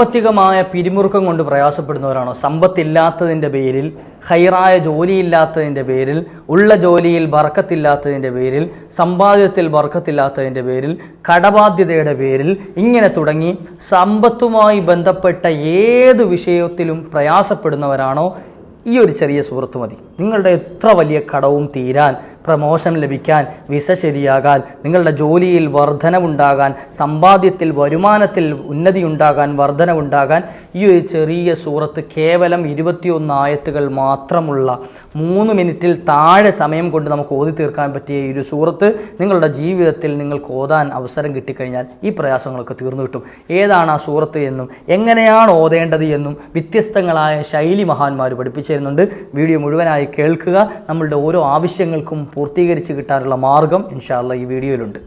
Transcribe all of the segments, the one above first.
സാമ്പത്തികമായ പിരിമുറുക്കം കൊണ്ട് പ്രയാസപ്പെടുന്നവരാണോ? സമ്പത്തില്ലാത്തതിന്റെ പേരിൽ ഹൈറായ ജോലിയില്ലാത്തതിന്റെ പേരിൽ ഉള്ള ജോലിയിൽ ബർക്കത്തില്ലാത്തതിന്റെ പേരിൽ സമ്പാദ്യത്തിൽ ബർക്കത്തില്ലാത്തതിന്റെ പേരിൽ കടബാധ്യതയുടെ പേരിൽ ഇങ്ങനെ തുടങ്ങി സമ്പത്തുമായി ബന്ധപ്പെട്ട ഏത് വിഷയത്തിലും പ്രയാസപ്പെടുന്നവരാണോ? ഈ ഒരു ചെറിയ സുഹൃത്ത് മതി. നിങ്ങളുടെ എത്ര വലിയ കടവും തീരാൻ പ്രമോഷൻ ലഭിക്കാൻ വിസ ശരിയാകാൻ നിങ്ങളുടെ ജോലിയിൽ വർധനവുണ്ടാകാൻ സമ്പാദ്യത്തിൽ വരുമാനത്തിൽ ഉന്നതി ഉണ്ടാകാൻ വർധനവുണ്ടാകാൻ ഈ ഒരു ചെറിയ സൂറത്ത് കേവലം ഇരുപത്തിയൊന്ന് ആയത്തുകൾ മാത്രമുള്ള മൂന്ന് മിനിറ്റിൽ താഴെ സമയം കൊണ്ട് നമുക്ക് ഓതി തീർക്കാൻ പറ്റിയ ഈ ഒരു സൂറത്ത് നിങ്ങളുടെ ജീവിതത്തിൽ നിങ്ങൾക്ക് ഓതാൻ അവസരം കിട്ടിക്കഴിഞ്ഞാൽ ഈ പ്രയാസങ്ങളൊക്കെ തീർന്നു കിട്ടും. ഏതാണ് ആ സൂറത്ത് എന്നും എങ്ങനെയാണ് ഓതേണ്ടത് എന്നും വ്യത്യസ്തങ്ങളായ ശൈലി മഹാന്മാർ പഠിപ്പിച്ചു തരുന്നുണ്ട് വീഡിയോ മുഴുവനായി കേൾക്കുക. നമ്മളുടെ ഓരോ ആവശ്യങ്ങൾക്കും പൂർത്തീകരിച്ച് കിട്ടാനുള്ള മാർഗം ഇൻഷാല്ല ഈ വീഡിയോയിലുണ്ട്.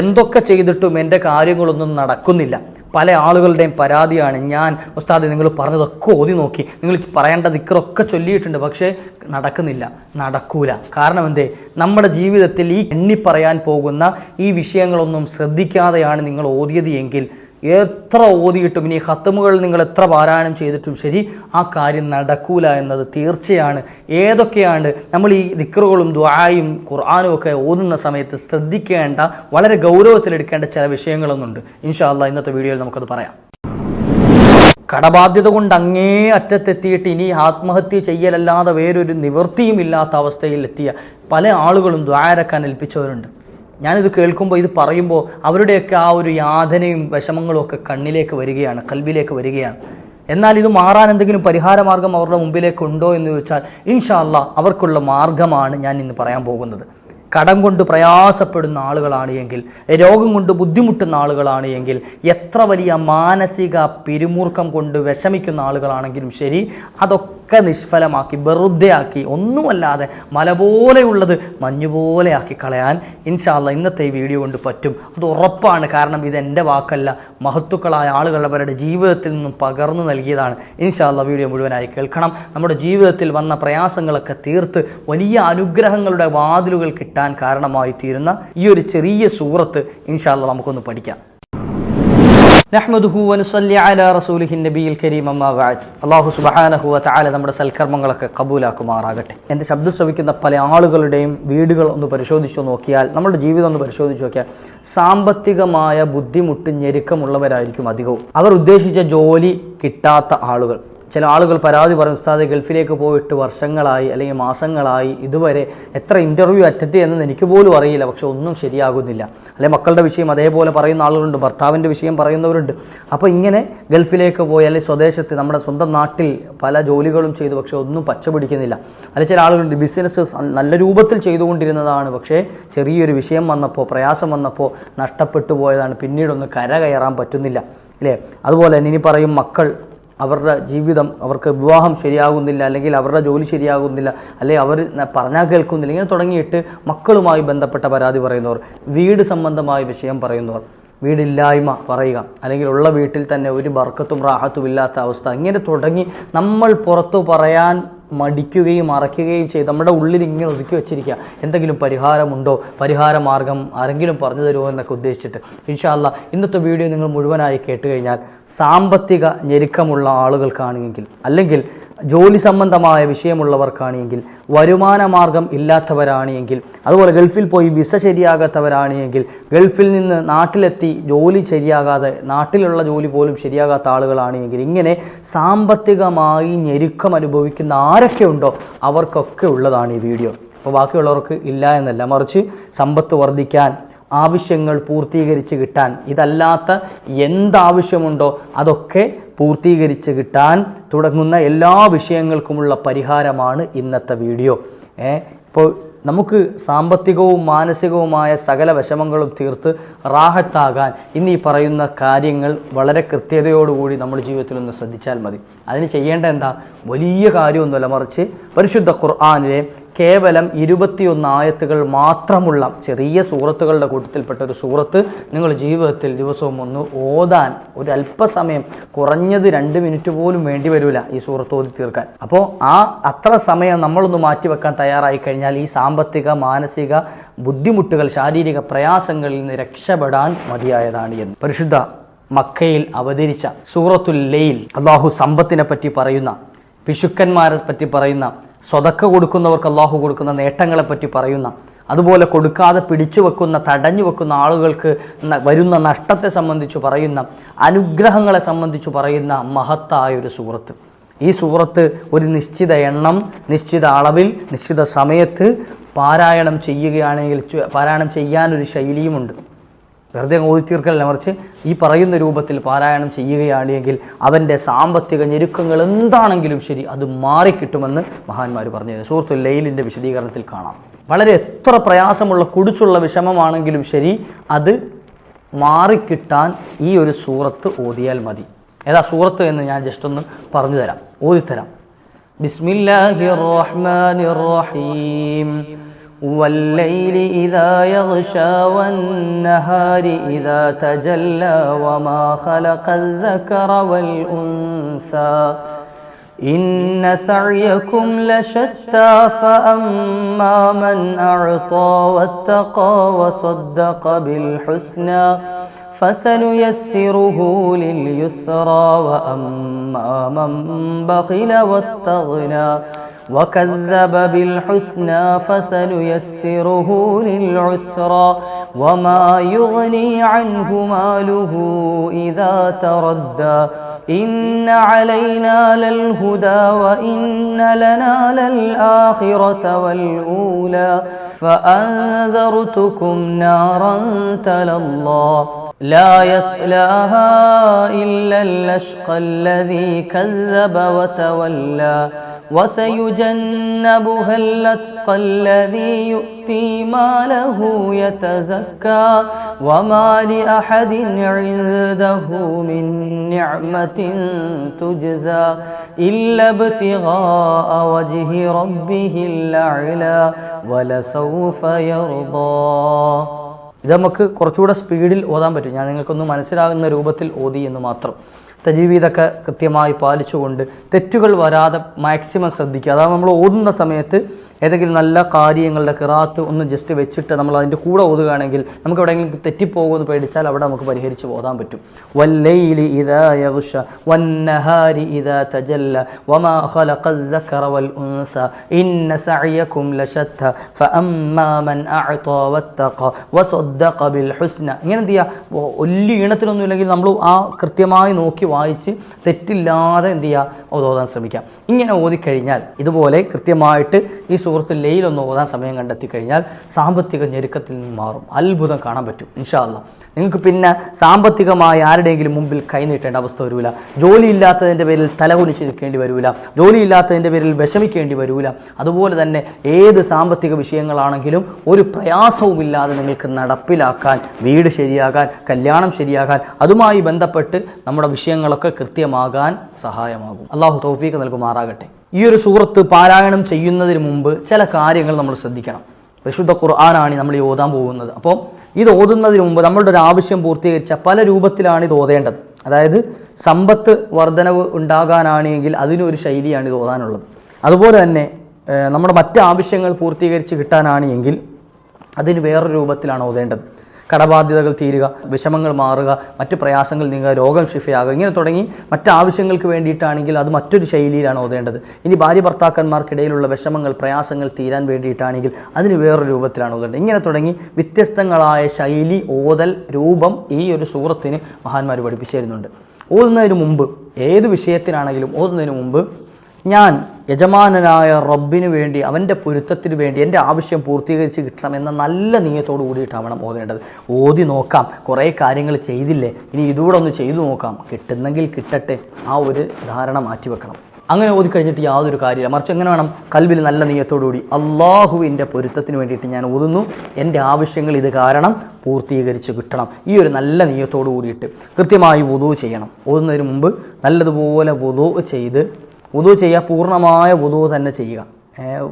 എന്തൊക്കെ ചെയ്തിട്ടും എന്റെ കാര്യങ്ങളൊന്നും നടക്കുന്നില്ല. പല ആളുകളുടെയും പരാതിയാണ് ഞാൻ ഉസ്താദ് നിങ്ങൾ പറഞ്ഞതൊക്കെ ഓതി നോക്കി. നിങ്ങൾ പറയേണ്ട ദിക്കറൊക്കെ ചൊല്ലിയിട്ടുണ്ട് പക്ഷേ നടക്കുന്നില്ല നടക്കൂല. കാരണം എന്തേ? നമ്മുടെ ജീവിതത്തിൽ ഈ എണ്ണി പറയാൻ പോകുന്ന ഈ വിഷയങ്ങളൊന്നും ശ്രദ്ധിക്കാതെയാണ് നിങ്ങൾ ഓതിയത് എങ്കിൽ എത്ര ഓതിയിട്ടും ഇനി ഹത്തമുകൾ നിങ്ങൾ എത്ര പാരായണം ചെയ്തിട്ടും ശരി ആ കാര്യം നടക്കൂല എന്നത് തീർച്ചയാണ്. ഏതൊക്കെയാണ് നമ്മൾ ഈ ദിക്കറുകളും ദ്വായും ഖുർആാനും ഒക്കെ ഓതുന്ന സമയത്ത് ശ്രദ്ധിക്കേണ്ട വളരെ ഗൗരവത്തിലെടുക്കേണ്ട ചില വിഷയങ്ങളൊന്നുണ്ട്. ഇൻഷാല്ല ഇന്നത്തെ വീഡിയോയിൽ നമുക്കത് പറയാം. കടബാധ്യത കൊണ്ട് അങ്ങേ അറ്റത്തെത്തിയിട്ട് ഇനി ആത്മഹത്യ ചെയ്യലല്ലാതെ വേറൊരു നിവൃത്തിയും ഇല്ലാത്ത അവസ്ഥയിൽ എത്തിയ പല ആളുകളും ദ്വാരക്കാൻ ഏൽപ്പിച്ചവരുണ്ട്. ഞാനിത് കേൾക്കുമ്പോൾ ഇത് പറയുമ്പോൾ അവരുടെയൊക്കെ ആ ഒരു യാതനയും വിഷമങ്ങളും ഒക്കെ കണ്ണിലേക്ക് വരികയാണ് കൽബിലേക്ക് വരികയാണ്. എന്നാൽ ഇത് മാറാൻ എന്തെങ്കിലും പരിഹാരമാർഗം അവരുടെ മുമ്പിലേക്ക് ഉണ്ടോ എന്ന് ചോദിച്ചാൽ ഇൻഷാല്ല അവർക്കുള്ള മാർഗമാണ് ഞാൻ ഇന്ന് പറയാൻ പോകുന്നത്. കടം കൊണ്ട് പ്രയാസപ്പെടുന്ന ആളുകളാണ് എങ്കിൽ രോഗം കൊണ്ട് ബുദ്ധിമുട്ടുന്ന ആളുകളാണ് എങ്കിൽ എത്ര വലിയ മാനസിക പിരിമുറുക്കം കൊണ്ട് വിഷമിക്കുന്ന ആളുകളാണെങ്കിലും ശരി അതൊക്കെ നിഷ്ഫലമാക്കി വെറുതെ ആക്കി ഒന്നുമല്ലാതെ മല പോലെയുള്ളത് മഞ്ഞു പോലെ ആക്കി കളയാൻ ഇൻഷാല്ല ഇന്നത്തെ ഈ വീഡിയോ കൊണ്ട് പറ്റും. അത് ഉറപ്പാണ്. കാരണം ഇത് എന്റെ വാക്കല്ല. മഹത്തുക്കളായ ആളുകൾ അവരുടെ ജീവിതത്തിൽ നിന്നും പകർന്നു നൽകിയതാണ്. ഇൻഷാല്ല വീഡിയോ മുഴുവനായി കേൾക്കണം. നമ്മുടെ ജീവിതത്തിൽ വന്ന പ്രയാസങ്ങളൊക്കെ തീർത്ത് വലിയ അനുഗ്രഹങ്ങളുടെ വാതിലുകൾ കിട്ടാൻ കാരണമായി തീരുന്ന ഈ ഒരു ചെറിയ സൂറത്ത് ഇൻഷാല്ല നമുക്കൊന്ന് പഠിക്കാം. നഹ്മദുഹു വനുസല്ലി അലാ റസൂലിഹി നബിയിൽ കരീം അമ്മാ ബഅദ്. അല്ലാഹു സുബ്ഹാനഹു വ തആല നമ്മുടെ സൽക്കർമ്മങ്ങളൊക്കെ കബൂലാക്കുമാറാകട്ടെ. എന്റെ ശബ്ദം ശ്രവിക്കുന്ന പല ആളുകളുടെയും വീടുകൾ ഒന്ന് പരിശോധിച്ചു നോക്കിയാൽ നമ്മുടെ ജീവിതം ഒന്ന് പരിശോധിച്ചു നോക്കിയാൽ സാമ്പത്തികമായ ബുദ്ധിമുട്ട് ഞെരുക്കമുള്ളവരായിരിക്കും അധികവും. അവർ ഉദ്ദേശിച്ച ജോലി കിട്ടാത്ത ആളുകൾ. ചില ആളുകൾ പരാതി പറയും ഉസ്താദ് ഗൾഫിലേക്ക് പോയിട്ട് വർഷങ്ങളായി അല്ലെങ്കിൽ മാസങ്ങളായി ഇതുവരെ എത്ര ഇന്റർവ്യൂ അറ്റൻഡ് ചെയ്യുന്നതെന്ന് എനിക്ക് പോലും അറിയില്ല. പക്ഷെ ഒന്നും ശരിയാകുന്നില്ല. അല്ലെങ്കിൽ മക്കളുടെ വിഷയം അതേപോലെ പറയുന്ന ആളുകളുണ്ട് ഭർത്താവിന്റെ വിഷയം പറയുന്നവരുണ്ട്. അപ്പോൾ ഇങ്ങനെ ഗൾഫിലേക്ക് പോയി അല്ലെങ്കിൽ സ്വദേശത്ത് നമ്മുടെ സ്വന്തം നാട്ടിൽ പല ജോലികളും ചെയ്തു പക്ഷെ ഒന്നും പച്ച പിടിക്കുന്നില്ല. അല്ലെങ്കിൽ ചില ആളുകളുണ്ട് ബിസിനസ് നല്ല രൂപത്തിൽ ചെയ്തുകൊണ്ടിരുന്നതാണ് പക്ഷേ ചെറിയൊരു വിഷയം വന്നപ്പോൾ പ്രയാസം വന്നപ്പോൾ നഷ്ടപ്പെട്ടു പോയതാണ് പിന്നീടൊന്ന് കര കയറാൻ പറ്റുന്നില്ല. അല്ലേ അതുപോലെ തന്നെ ഇനി പറയും മക്കൾ അവരുടെ ജീവിതം അവർക്ക് വിവാഹം ശരിയാകുന്നില്ല അല്ലെങ്കിൽ അവരുടെ ജോലി ശരിയാകുന്നില്ല അല്ലെങ്കിൽ അവർ പറഞ്ഞാൽ കേൾക്കുന്നില്ല ഇങ്ങനെ തുടങ്ങിയിട്ട് മക്കളുമായി ബന്ധപ്പെട്ട പരാതി പറയുന്നവർ വീട് സംബന്ധമായ വിഷയം പറയുന്നവർ വീടില്ലായ്മ പറയുക അല്ലെങ്കിൽ ഉള്ള വീട്ടിൽ തന്നെ ഒരു ബർക്കത്തും റാഹത്തും ഇല്ലാത്ത അവസ്ഥ ഇങ്ങനെ തുടങ്ങി നമ്മൾ പുറത്തു പറയാൻ മടിക്കുകയും മറയ്ക്കുകയും ചെയ്ത് നമ്മുടെ ഉള്ളിൽ ഇങ്ങനെ ഒതുക്കി വെച്ചിരിക്കുക. എന്തെങ്കിലും പരിഹാരമുണ്ടോ? പരിഹാര മാർഗം ആരെങ്കിലും പറഞ്ഞു തരുമോ എന്നൊക്കെ ഉദ്ദേശിച്ചിട്ട്. ഇൻഷാല്ല ഇന്നത്തെ വീഡിയോ നിങ്ങൾ മുഴുവനായി കേട്ട് കഴിഞ്ഞാൽ സാമ്പത്തിക ഞെരുക്കമുള്ള ആളുകൾക്കാണെങ്കിൽ അല്ലെങ്കിൽ ജോലി സംബന്ധമായ വിഷയമുള്ളവർക്കാണെങ്കിൽ വരുമാന മാർഗം ഇല്ലാത്തവരാണ് എങ്കിൽ അതുപോലെ ഗൾഫിൽ പോയി വിസ ശരിയാകാത്തവരാണ് എങ്കിൽ ഗൾഫിൽ നിന്ന് നാട്ടിലെത്തി ജോലി ശരിയാകാതെ നാട്ടിലുള്ള ജോലി പോലും ശരിയാകാത്ത ആളുകളാണെങ്കിൽ ഇങ്ങനെ സാമ്പത്തികമായി ഞെരുക്കം അനുഭവിക്കുന്ന ആരൊക്കെ ഉണ്ടോ അവർക്കൊക്കെ ഉള്ളതാണ് ഈ വീഡിയോ. അപ്പോൾ ബാക്കിയുള്ളവർക്ക് ഇല്ല എന്നല്ല. മറിച്ച് സമ്പത്ത് വർദ്ധിക്കാൻ ആവശ്യങ്ങൾ പൂർത്തീകരിച്ച് കിട്ടാൻ. ഇതല്ലാത്ത എന്താവശ്യമുണ്ടോ അതൊക്കെ പൂർത്തീകരിച്ച് കിട്ടാൻ തുടങ്ങുന്ന എല്ലാ വിഷയങ്ങൾക്കുമുള്ള പരിഹാരമാണ് ഇന്നത്തെ വീഡിയോ. ഇപ്പോൾ നമുക്ക് സാമ്പത്തികവും മാനസികവുമായ സകല വിഷമങ്ങളും തീർത്ത് റാഹത്താകാൻ ഇന്ന് ഈ പറയുന്ന കാര്യങ്ങൾ വളരെ കൃത്യതയോടുകൂടി നമ്മൾ ജീവിതത്തിൽ ഒന്ന് ശ്രദ്ധിച്ചാൽ മതി. അതിന് ചെയ്യേണ്ട എന്താ? വലിയ കാര്യമൊന്നുമല്ല മറിച്ച് പരിശുദ്ധ ഖുർആാനിലെ കേവലം ഇരുപത്തിയൊന്ന് ആയത്തുകൾ മാത്രമുള്ള ചെറിയ സൂറത്തുകളുടെ കൂട്ടത്തിൽപ്പെട്ട ഒരു സൂറത്ത് നിങ്ങൾ ജീവിതത്തിൽ ദിവസവും ഒന്ന് ഓതാൻ ഒരു അല്പസമയം കുറഞ്ഞത് രണ്ട് മിനിറ്റ് പോലും വേണ്ടി വരില്ല ഈ സൂറത്ത് ഓതി തീർക്കാൻ. അപ്പോൾ ആ അത്ര സമയം നമ്മളൊന്ന് മാറ്റിവെക്കാൻ തയ്യാറായി കഴിഞ്ഞാൽ ഈ സാമ്പത്തിക മാനസിക ബുദ്ധിമുട്ടുകൾ ശാരീരിക പ്രയാസങ്ങളിൽ നിന്ന് രക്ഷപ്പെടാൻ മതിയായതാണ് എന്ന്. പരിശുദ്ധ മക്കയിൽ അവതരിച്ച സൂറത്തുൽ അള്ളാഹു സമ്പത്തിനെ പറ്റി പറയുന്ന പിശുക്കന്മാരെ പറ്റി പറയുന്ന സ്വതക്ക കൊടുക്കുന്നവർക്ക് അള്ളാഹു കൊടുക്കുന്ന നേട്ടങ്ങളെപ്പറ്റി പറയുന്ന അതുപോലെ കൊടുക്കാതെ പിടിച്ചു വെക്കുന്ന തടഞ്ഞു വെക്കുന്ന ആളുകൾക്ക് വരുന്ന നഷ്ടത്തെ സംബന്ധിച്ച് പറയുന്ന അനുഗ്രഹങ്ങളെ സംബന്ധിച്ച് പറയുന്ന മഹത്തായ ഒരു സൂറത്ത്. ഈ സൂറത്ത് ഒരു നിശ്ചിത എണ്ണം നിശ്ചിത അളവിൽ നിശ്ചിത സമയത്ത് പാരായണം ചെയ്യുകയാണെങ്കിൽ പാരായണം ചെയ്യാനൊരു ശൈലിയുമുണ്ട്. വെറുതെ ഓതി തീർക്കല്ല മറിച്ച് ഈ പറയുന്ന രൂപത്തിൽ പാരായണം ചെയ്യുകയാണ് ചെയ്യുകയാണെങ്കിൽ അവന്റെ സാമ്പത്തിക ഞെരുക്കങ്ങൾ എന്താണെങ്കിലും ശരി അത് മാറിക്കിട്ടുമെന്ന് മഹാന്മാർ പറഞ്ഞു സുഹൃത്തു ലൈലിന്റെ വിശദീകരണത്തിൽ കാണാം. വളരെ എത്ര പ്രയാസമുള്ള കുടിച്ചുള്ള വിഷമമാണെങ്കിലും ശരി അത് മാറിക്കിട്ടാൻ ഈ ഒരു സൂറത്ത് ഓതിയാൽ മതി. ഏതാ സൂറത്ത് എന്ന് ഞാൻ ജസ്റ്റ് ഒന്ന് പറഞ്ഞു തരാം ഓതിത്തരാം. ബിസ്മില്ലാഹിർ റഹ്മാനിർ റഹീം. والليل إذا يغشى والنهار إذا تجلى وما خلق الذكر والأنثى إن سعيكم لشتى فأما من أعطى واتقى وصدق بالحسنى فسنيسره لليسرى وأما من بخل واستغنى وكذب بالحسنى فسنيسره للعسرى وما يغني عنه ماله إذا تردى إن علينا للهدى وإن لنا للآخرة والأولى فأنذرتكم نارا تلظى لا يصلاها إلا الأشقى الذي كذب وتولى وسيجنبها الأتقى الذي يؤتي ماله يتزكى وما لأحد عنده من نعمة تجزى إلا ابتغاء وجه ربه الأعلى ولسوف يرضى ഇത് നമുക്ക് കുറച്ചുകൂടെ സ്പീഡിൽ ഓതാൻ പറ്റും ഞാൻ നിങ്ങൾക്കൊന്ന് മനസ്സിലാകുന്ന രൂപത്തിൽ ഓതി എന്ന് മാത്രം തജീവീദൊക്കെ കൃത്യമായി പാലിച്ചുകൊണ്ട് തെറ്റുകൾ വരാതെ മാക്സിമം ശ്രദ്ധിക്കുക. അതാണ് നമ്മൾ ഓതുന്ന സമയത്ത് ഏതെങ്കിലും നല്ല കാര്യങ്ങളുടെ കിറാത്ത് ഒന്ന് ജസ്റ്റ് വെച്ചിട്ട് നമ്മൾ അതിന്റെ കൂടെ ഓതുകയാണെങ്കിൽ നമുക്ക് എവിടെയെങ്കിലും തെറ്റിപ്പോകുമെന്ന് പേടിച്ചാൽ അവിടെ നമുക്ക് പരിഹരിച്ച് ഓതാൻ പറ്റും. വല്ലയിലി ഇതാ യഗുഷ വന്നഹാരി ഇതാ തജല്ല വമാ ഖലഖൽ ദക്കറ വൽ ഉൻസ ഇന്ന സഅയകും ലശത്ത ഫഅമ്മാ മൻ അഅത വത്തഖ വസദ്ദഖ ഹുസ്ന. ഇങ്ങനെ എന്ത് ചെയ്യുക വലിയ ഈണത്തിലൊന്നുമില്ലെങ്കിൽ നമ്മൾ ആ കൃത്യമായി നോക്കി വായിച്ച് തെറ്റില്ലാതെ എന്ത് ചെയ്യുക ഓതാൻ ശ്രമിക്കാം. ഇങ്ങനെ ഓതിക്കഴിഞ്ഞാൽ ഇതുപോലെ കൃത്യമായിട്ട് ഈ സുഹൃത്ത് ലെയിലൊന്ന് ഓതാൻ സമയം കണ്ടെത്തി കഴിഞ്ഞാൽ സാമ്പത്തിക ഞെരുക്കത്തിൽ നിന്ന് മാറും. അത്ഭുതം കാണാൻ പറ്റും. ഇൻഷാല്ല നിങ്ങൾക്ക് പിന്നെ സാമ്പത്തികമായി ആരുടെയെങ്കിലും മുമ്പിൽ കൈനീട്ടേണ്ട അവസ്ഥ വരില്ല ജോലി ഇല്ലാത്തതിന്റെ പേരിൽ തലകുലിച്ച് നിൽക്കേണ്ടി വരില്ല ജോലി ഇല്ലാത്തതിന്റെ പേരിൽ വിഷമിക്കേണ്ടി വരില്ല അതുപോലെ തന്നെ ഏത് സാമ്പത്തിക വിഷയങ്ങളാണെങ്കിലും ഒരു പ്രയാസവുമില്ലാതെ നിങ്ങൾക്ക് നടപ്പിലാക്കാൻ വീട് ശരിയാകാൻ കല്യാണം ശരിയാകാൻ അതുമായി ബന്ധപ്പെട്ട് നമ്മുടെ വിഷയങ്ങളൊക്കെ കൃത്യമാകാൻ സഹായമാകും. അള്ളാഹു തൗഫീഖ് നൽകുമാറാകട്ടെ. ഈ ഒരു സൂറത്ത് പാരായണം ചെയ്യുന്നതിന് മുമ്പ് ചില കാര്യങ്ങൾ നമ്മൾ ശ്രദ്ധിക്കണം. പരിശുദ്ധ ഖുർആനാണ് നമ്മൾ ഈ ഓതാൻ പോകുന്നത്. അപ്പോൾ ഇത് ഓതുന്നതിന് മുമ്പ് നമ്മളുടെ ഒരു ആവശ്യം പൂർത്തീകരിച്ച പല രൂപത്തിലാണ് ഇത് ഓതേണ്ടത്. അതായത് സമ്പത്ത് വർധനവ് ഉണ്ടാകാനാണെങ്കിൽ അതിനൊരു ശൈലിയാണ് ഇത് ഓതാനുള്ളത്. അതുപോലെ തന്നെ നമ്മുടെ മറ്റ് ആവശ്യങ്ങൾ പൂർത്തീകരിച്ച് കിട്ടാനാണെങ്കിൽ അതിന് വേറൊരു രൂപത്തിലാണ് ഓതേണ്ടത്. കടബാധ്യതകൾ തീരുക വിഷമങ്ങൾ മാറുക മറ്റ് പ്രയാസങ്ങൾ നീങ്ങുക രോഗം ശിഫയാകുക ഇങ്ങനെ തുടങ്ങി മറ്റാവശ്യങ്ങൾക്ക് വേണ്ടിയിട്ടാണെങ്കിൽ അത് മറ്റൊരു ശൈലിയിലാണ് ഓതേണ്ടത്. ഇനി ഭാര്യ ഭർത്താക്കന്മാർക്കിടയിലുള്ള വിഷമങ്ങൾ പ്രയാസങ്ങൾ തീരാൻ വേണ്ടിയിട്ടാണെങ്കിൽ അതിന് വേറൊരു രൂപത്തിലാണ് ഓതേണ്ടത്. ഇങ്ങനെ തുടങ്ങി വ്യത്യസ്തങ്ങളായ ശൈലി ഓതൽ രൂപം ഈ ഒരു സൂറത്തിന് മഹാന്മാർ പഠിപ്പിച്ചു തരുന്നുണ്ട് ഓതുന്നതിന് മുമ്പ് ഏത് വിഷയത്തിനാണെങ്കിലും ഓതുന്നതിന് മുമ്പ് ഞാൻ യജമാനനായ റബ്ബിന് വേണ്ടി അവന്റെ പൊരുത്തത്തിന് വേണ്ടി എന്റെ ആവശ്യം പൂർത്തീകരിച്ച് കിട്ടണം എന്ന നല്ല നീയത്തോട് കൂടിയിട്ടാവണം ഓതേണ്ടത്. ഓതി നോക്കാം. കുറേ കാര്യങ്ങൾ ചെയ്തില്ലേ? ഇനി ഇതുകൂടെ ഒന്ന് ചെയ്തു നോക്കാം. കിട്ടുന്നെങ്കിൽ കിട്ടട്ടെ. ആ ഒരു ധാരണ മാറ്റിവെക്കണം. അങ്ങനെ ഓതി കഴിഞ്ഞിട്ട് യാതൊരു കാര്യമില്ല. മറിച്ച് എങ്ങനെ വേണം? കൽവിൽ നല്ല നീയത്തോടുകൂടി അള്ളാഹുവിന്റെ പൊരുത്തത്തിന് വേണ്ടിയിട്ട് ഞാൻ ഓതുന്നു. എന്റെ ആവശ്യങ്ങൾ ഇത് കാരണം പൂർത്തീകരിച്ച് കിട്ടണം. ഈ ഒരു നല്ല നീയത്തോടു കൂടിയിട്ട് കൃത്യമായി വുതു ചെയ്യണം. ഓതുന്നതിന് മുമ്പ് നല്ലതുപോലെ വുതു ചെയ്ത് വുതു ചെയ്യുക പൂർണമായ വുതു തന്നെ ചെയ്യുക.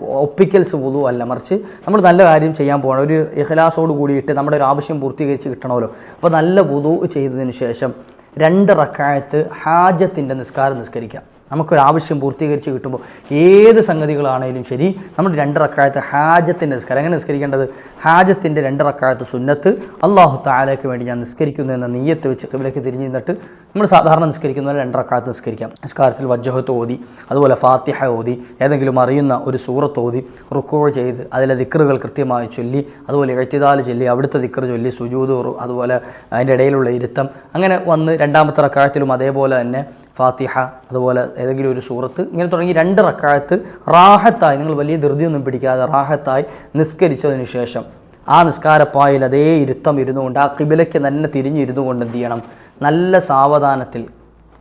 ഒപ്പിക്കൽസ് വുതു അല്ല മറിച്ച് നമ്മൾ നല്ല കാര്യം ചെയ്യാൻ പോകണം. ഒരു ഇഹലാസോട് കൂടിയിട്ട് നമ്മുടെ ഒരു ആവശ്യം പൂർത്തീകരിച്ച് കിട്ടണമല്ലോ. അപ്പോൾ നല്ല വുതു ചെയ്തതിന് ശേഷം രണ്ട് റക്കായത്ത് ഹാജത്തിന്റെ നിസ്കാരം നിസ്കരിക്കാം. നമുക്കൊരു ആവശ്യം പൂർത്തീകരിച്ച് കിട്ടുമ്പോൾ ഏത് സംഗതികളാണേലും ശരി നമ്മൾ രണ്ട് റക്കായത്ത് ഹാജത്തിന്റെ നിസ്കാരം. എങ്ങനെ നിസ്കരിക്കേണ്ടത്? ഹാജത്തിന്റെ രണ്ട് റക്കായത്ത് സുന്നത്ത്. അള്ളാഹു താലയ്ക്ക് വേണ്ടി ഞാൻ നിസ്കരിക്കുന്നു എന്ന നീയത്ത് വെച്ച് കിബിലേക്ക് തിരിഞ്ഞു നിന്നിട്ട് നമ്മൾ സാധാരണ നിസ്കരിക്കുന്ന പോലെ രണ്ട് റക്കായത്ത് നിസ്കരിക്കാം. നിസ്കാരത്തിൽ വജ്ജഹത്ത് ഓതി അതുപോലെ ഫാത്തിഹ ഓതി ഏതെങ്കിലും അറിയുന്ന ഒരു സൂറത്ത് ഓതി റുക്കോ ചെയ്ത് അതിലെ ദിക്കറുകൾ കൃത്യമായി ചൊല്ലി അതുപോലെ എഴുത്തിതാൽ ചൊല്ലി അവിടുത്തെ ദിക്കർ ചൊല്ലി സുജൂത് അതുപോലെ അതിന്റെ ഇടയിലുള്ള ഇരുത്തം. അങ്ങനെ വന്ന് രണ്ടാമത്തെ റക്കായത്തിലും അതേപോലെ തന്നെ ഫാത്തിഹ അതുപോലെ ഏതെങ്കിലും ഒരു സൂറത്ത് ഇങ്ങനെ തുടങ്ങി രണ്ട് റക്കായത്ത് റാഹത്തായി. നിങ്ങൾ വലിയ ധൃതിയൊന്നും പിടിക്കാതെ റാഹത്തായി നിസ്കരിച്ചതിന് ശേഷം ആ നിസ്കാരപ്പായിൽ അതേ ഇരുത്തം ഇരുന്നുകൊണ്ട് ആ കിബിലയ്ക്ക് തന്നെ തിരിഞ്ഞിരുന്നു കൊണ്ട് എന്ത് ചെയ്യണം? നല്ല സാവധാനത്തിൽ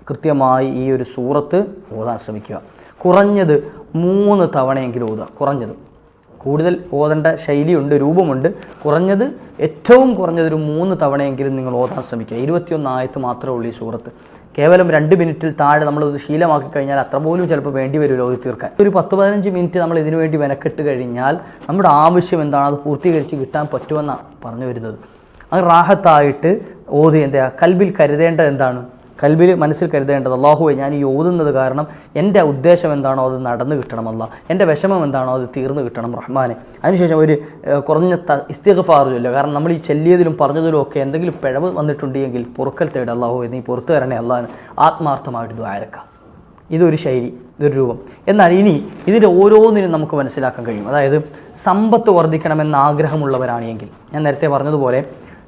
കൃത്യമായി ഈ ഒരു സൂറത്ത് ഓതാൻ ശ്രമിക്കുക. കുറഞ്ഞത് മൂന്ന് തവണയെങ്കിലും ഓതുക. കുറഞ്ഞത്. കൂടുതൽ ഓതേണ്ട ശൈലിയുണ്ട് രൂപമുണ്ട്. കുറഞ്ഞത് ഏറ്റവും കുറഞ്ഞതൊരു മൂന്ന് തവണയെങ്കിലും നിങ്ങൾ ഓതാൻ ശ്രമിക്കുക. ഇരുപത്തിയൊന്ന് ആയത്ത് മാത്രമേ ഉള്ളൂ ഈ സൂറത്ത്. കേവലം രണ്ട് മിനിറ്റിൽ താഴെ നമ്മൾ ഇത് ശീലമാക്കി കഴിഞ്ഞാൽ അത്ര പോലും ചിലപ്പോൾ വേണ്ടി വരുമല്ലോ ഓതി തീർക്കാൻ. ഒരു പത്ത് പതിനഞ്ച് മിനിറ്റ് നമ്മൾ ഇതിനുവേണ്ടി മെനക്കെട്ട് കഴിഞ്ഞാൽ നമ്മുടെ ആവശ്യം എന്താണ്? അത് പൂർത്തീകരിച്ച് കിട്ടാൻ പറ്റുമെന്നാണ് പറഞ്ഞു വരുന്നത്. അത് റാഹത്തായിട്ട് ഓതി എന്താ കൽബിൽ കരുതേണ്ടത് എന്താണ്? കൽബിൽ മനസ്സിൽ കരുതേണ്ടത് അള്ളാഹുവെ ഞാൻ ഈ ഓതുന്നത് കാരണം എന്റെ ഉദ്ദേശം എന്താണോ അത് നടന്നു കിട്ടണം കിട്ടണമല്ല എന്റെ വിഷമം എന്താണോ അത് തീർന്നു കിട്ടണം റഹ്മാനെ. അതിനുശേഷം ഒരു കുറഞ്ഞ ത ഇസ്തിഗ്ഫാർ ചൊല്ലുക കാരണം നമ്മൾ ഈ ചെല്ലിയതിലും പറഞ്ഞതിലും ഒക്കെ എന്തെങ്കിലും പിഴവ് വന്നിട്ടുണ്ടെങ്കിൽ പൊറുക്കൽ തേട് അള്ളാഹു നീ പുറത്തു തരണേ അള്ളാഹ് ആത്മാർത്ഥമായിട്ട് ദ്വാരക്കാം ഇതൊരു ശൈലി ഇതൊരു രൂപം. എന്നാൽ ഇനി ഇതിന്റെ ഓരോന്നിനും നമുക്ക് മനസ്സിലാക്കാൻ കഴിയും. അതായത് സമ്പത്ത് വർദ്ധിക്കണമെന്ന ആഗ്രഹമുള്ളവരാണെങ്കിൽ ഞാൻ നേരത്തെ പറഞ്ഞതുപോലെ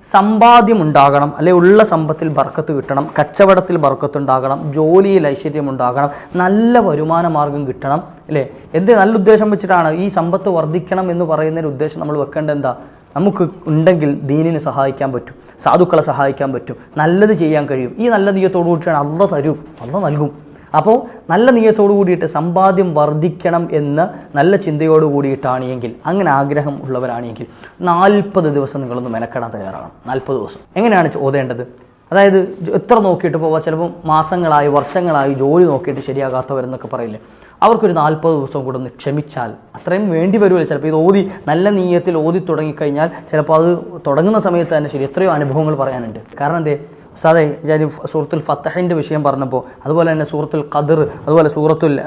സമ്പാദ്യം ഉണ്ടാകണം അല്ലെ ഉള്ള സമ്പത്തിൽ ബർക്കത്ത് കിട്ടണം കച്ചവടത്തിൽ ബർക്കത്ത് ഉണ്ടാകണം ജോലിയിൽ ഐശ്വര്യം ഉണ്ടാകണം നല്ല വരുമാന മാർഗം കിട്ടണം അല്ലേ? എന്ത് നല്ല ഉദ്ദേശം വെച്ചിട്ടാണ് ഈ സമ്പത്ത് വർദ്ധിക്കണം എന്ന് പറയുന്നതിന് ഉദ്ദേശം നമ്മൾ വെക്കേണ്ടത് എന്താ? നമുക്ക് ഉണ്ടെങ്കിൽ ദീനിനെ സഹായിക്കാൻ പറ്റും സാധുക്കളെ സഹായിക്കാൻ പറ്റും നല്ലത് ചെയ്യാൻ കഴിയും. ഈ നല്ല നീയത്തോടു കൂടിയിട്ടാണ് അള്ള തരും അള്ള നൽകും. അപ്പോൾ നല്ല നീയത്തോടു കൂടിയിട്ട് സമ്പാദ്യം വർദ്ധിക്കണം എന്ന് നല്ല ചിന്തയോട് കൂടിയിട്ടാണ് എങ്കിൽ അങ്ങനെ ആഗ്രഹം ഉള്ളവരാണെങ്കിൽ നാൽപ്പത് ദിവസം നിങ്ങളൊന്ന് മെനക്കെടാൻ തയ്യാറാണ് നാൽപ്പത് ദിവസം. എങ്ങനെയാണ് ഓതേണ്ടത് അതായത് എത്ര നോക്കിയിട്ട് പോവാ? ചിലപ്പോൾ മാസങ്ങളായി വർഷങ്ങളായി ജോലി നോക്കിയിട്ട് ശരിയാകാത്തവരെന്നൊക്കെ പറയില്ലേ? അവർക്കൊരു നാൽപ്പത് ദിവസം കൂടെ ഒന്ന് ക്ഷമിച്ചാൽ അത്രയും വേണ്ടി വരുമല്ലോ. ചിലപ്പോൾ ഇത് ഓതി നല്ല നീയത്തിൽ ഓതി തുടങ്ങിക്കഴിഞ്ഞാൽ ചിലപ്പോൾ അത് തുടങ്ങുന്ന സമയത്ത് തന്നെ ശരി എത്രയോ അനുഭവങ്ങൾ പറയാനുണ്ട്. കാരണം എന്തേ? സാറേ ഞാൻ സൂറത്തുൽ ഫത്തഹിന്റെ വിഷയം പറഞ്ഞപ്പോൾ അതുപോലെ തന്നെ സൂറത്തുൽ ഖദർ അതുപോലെ സൂറത്തുൽ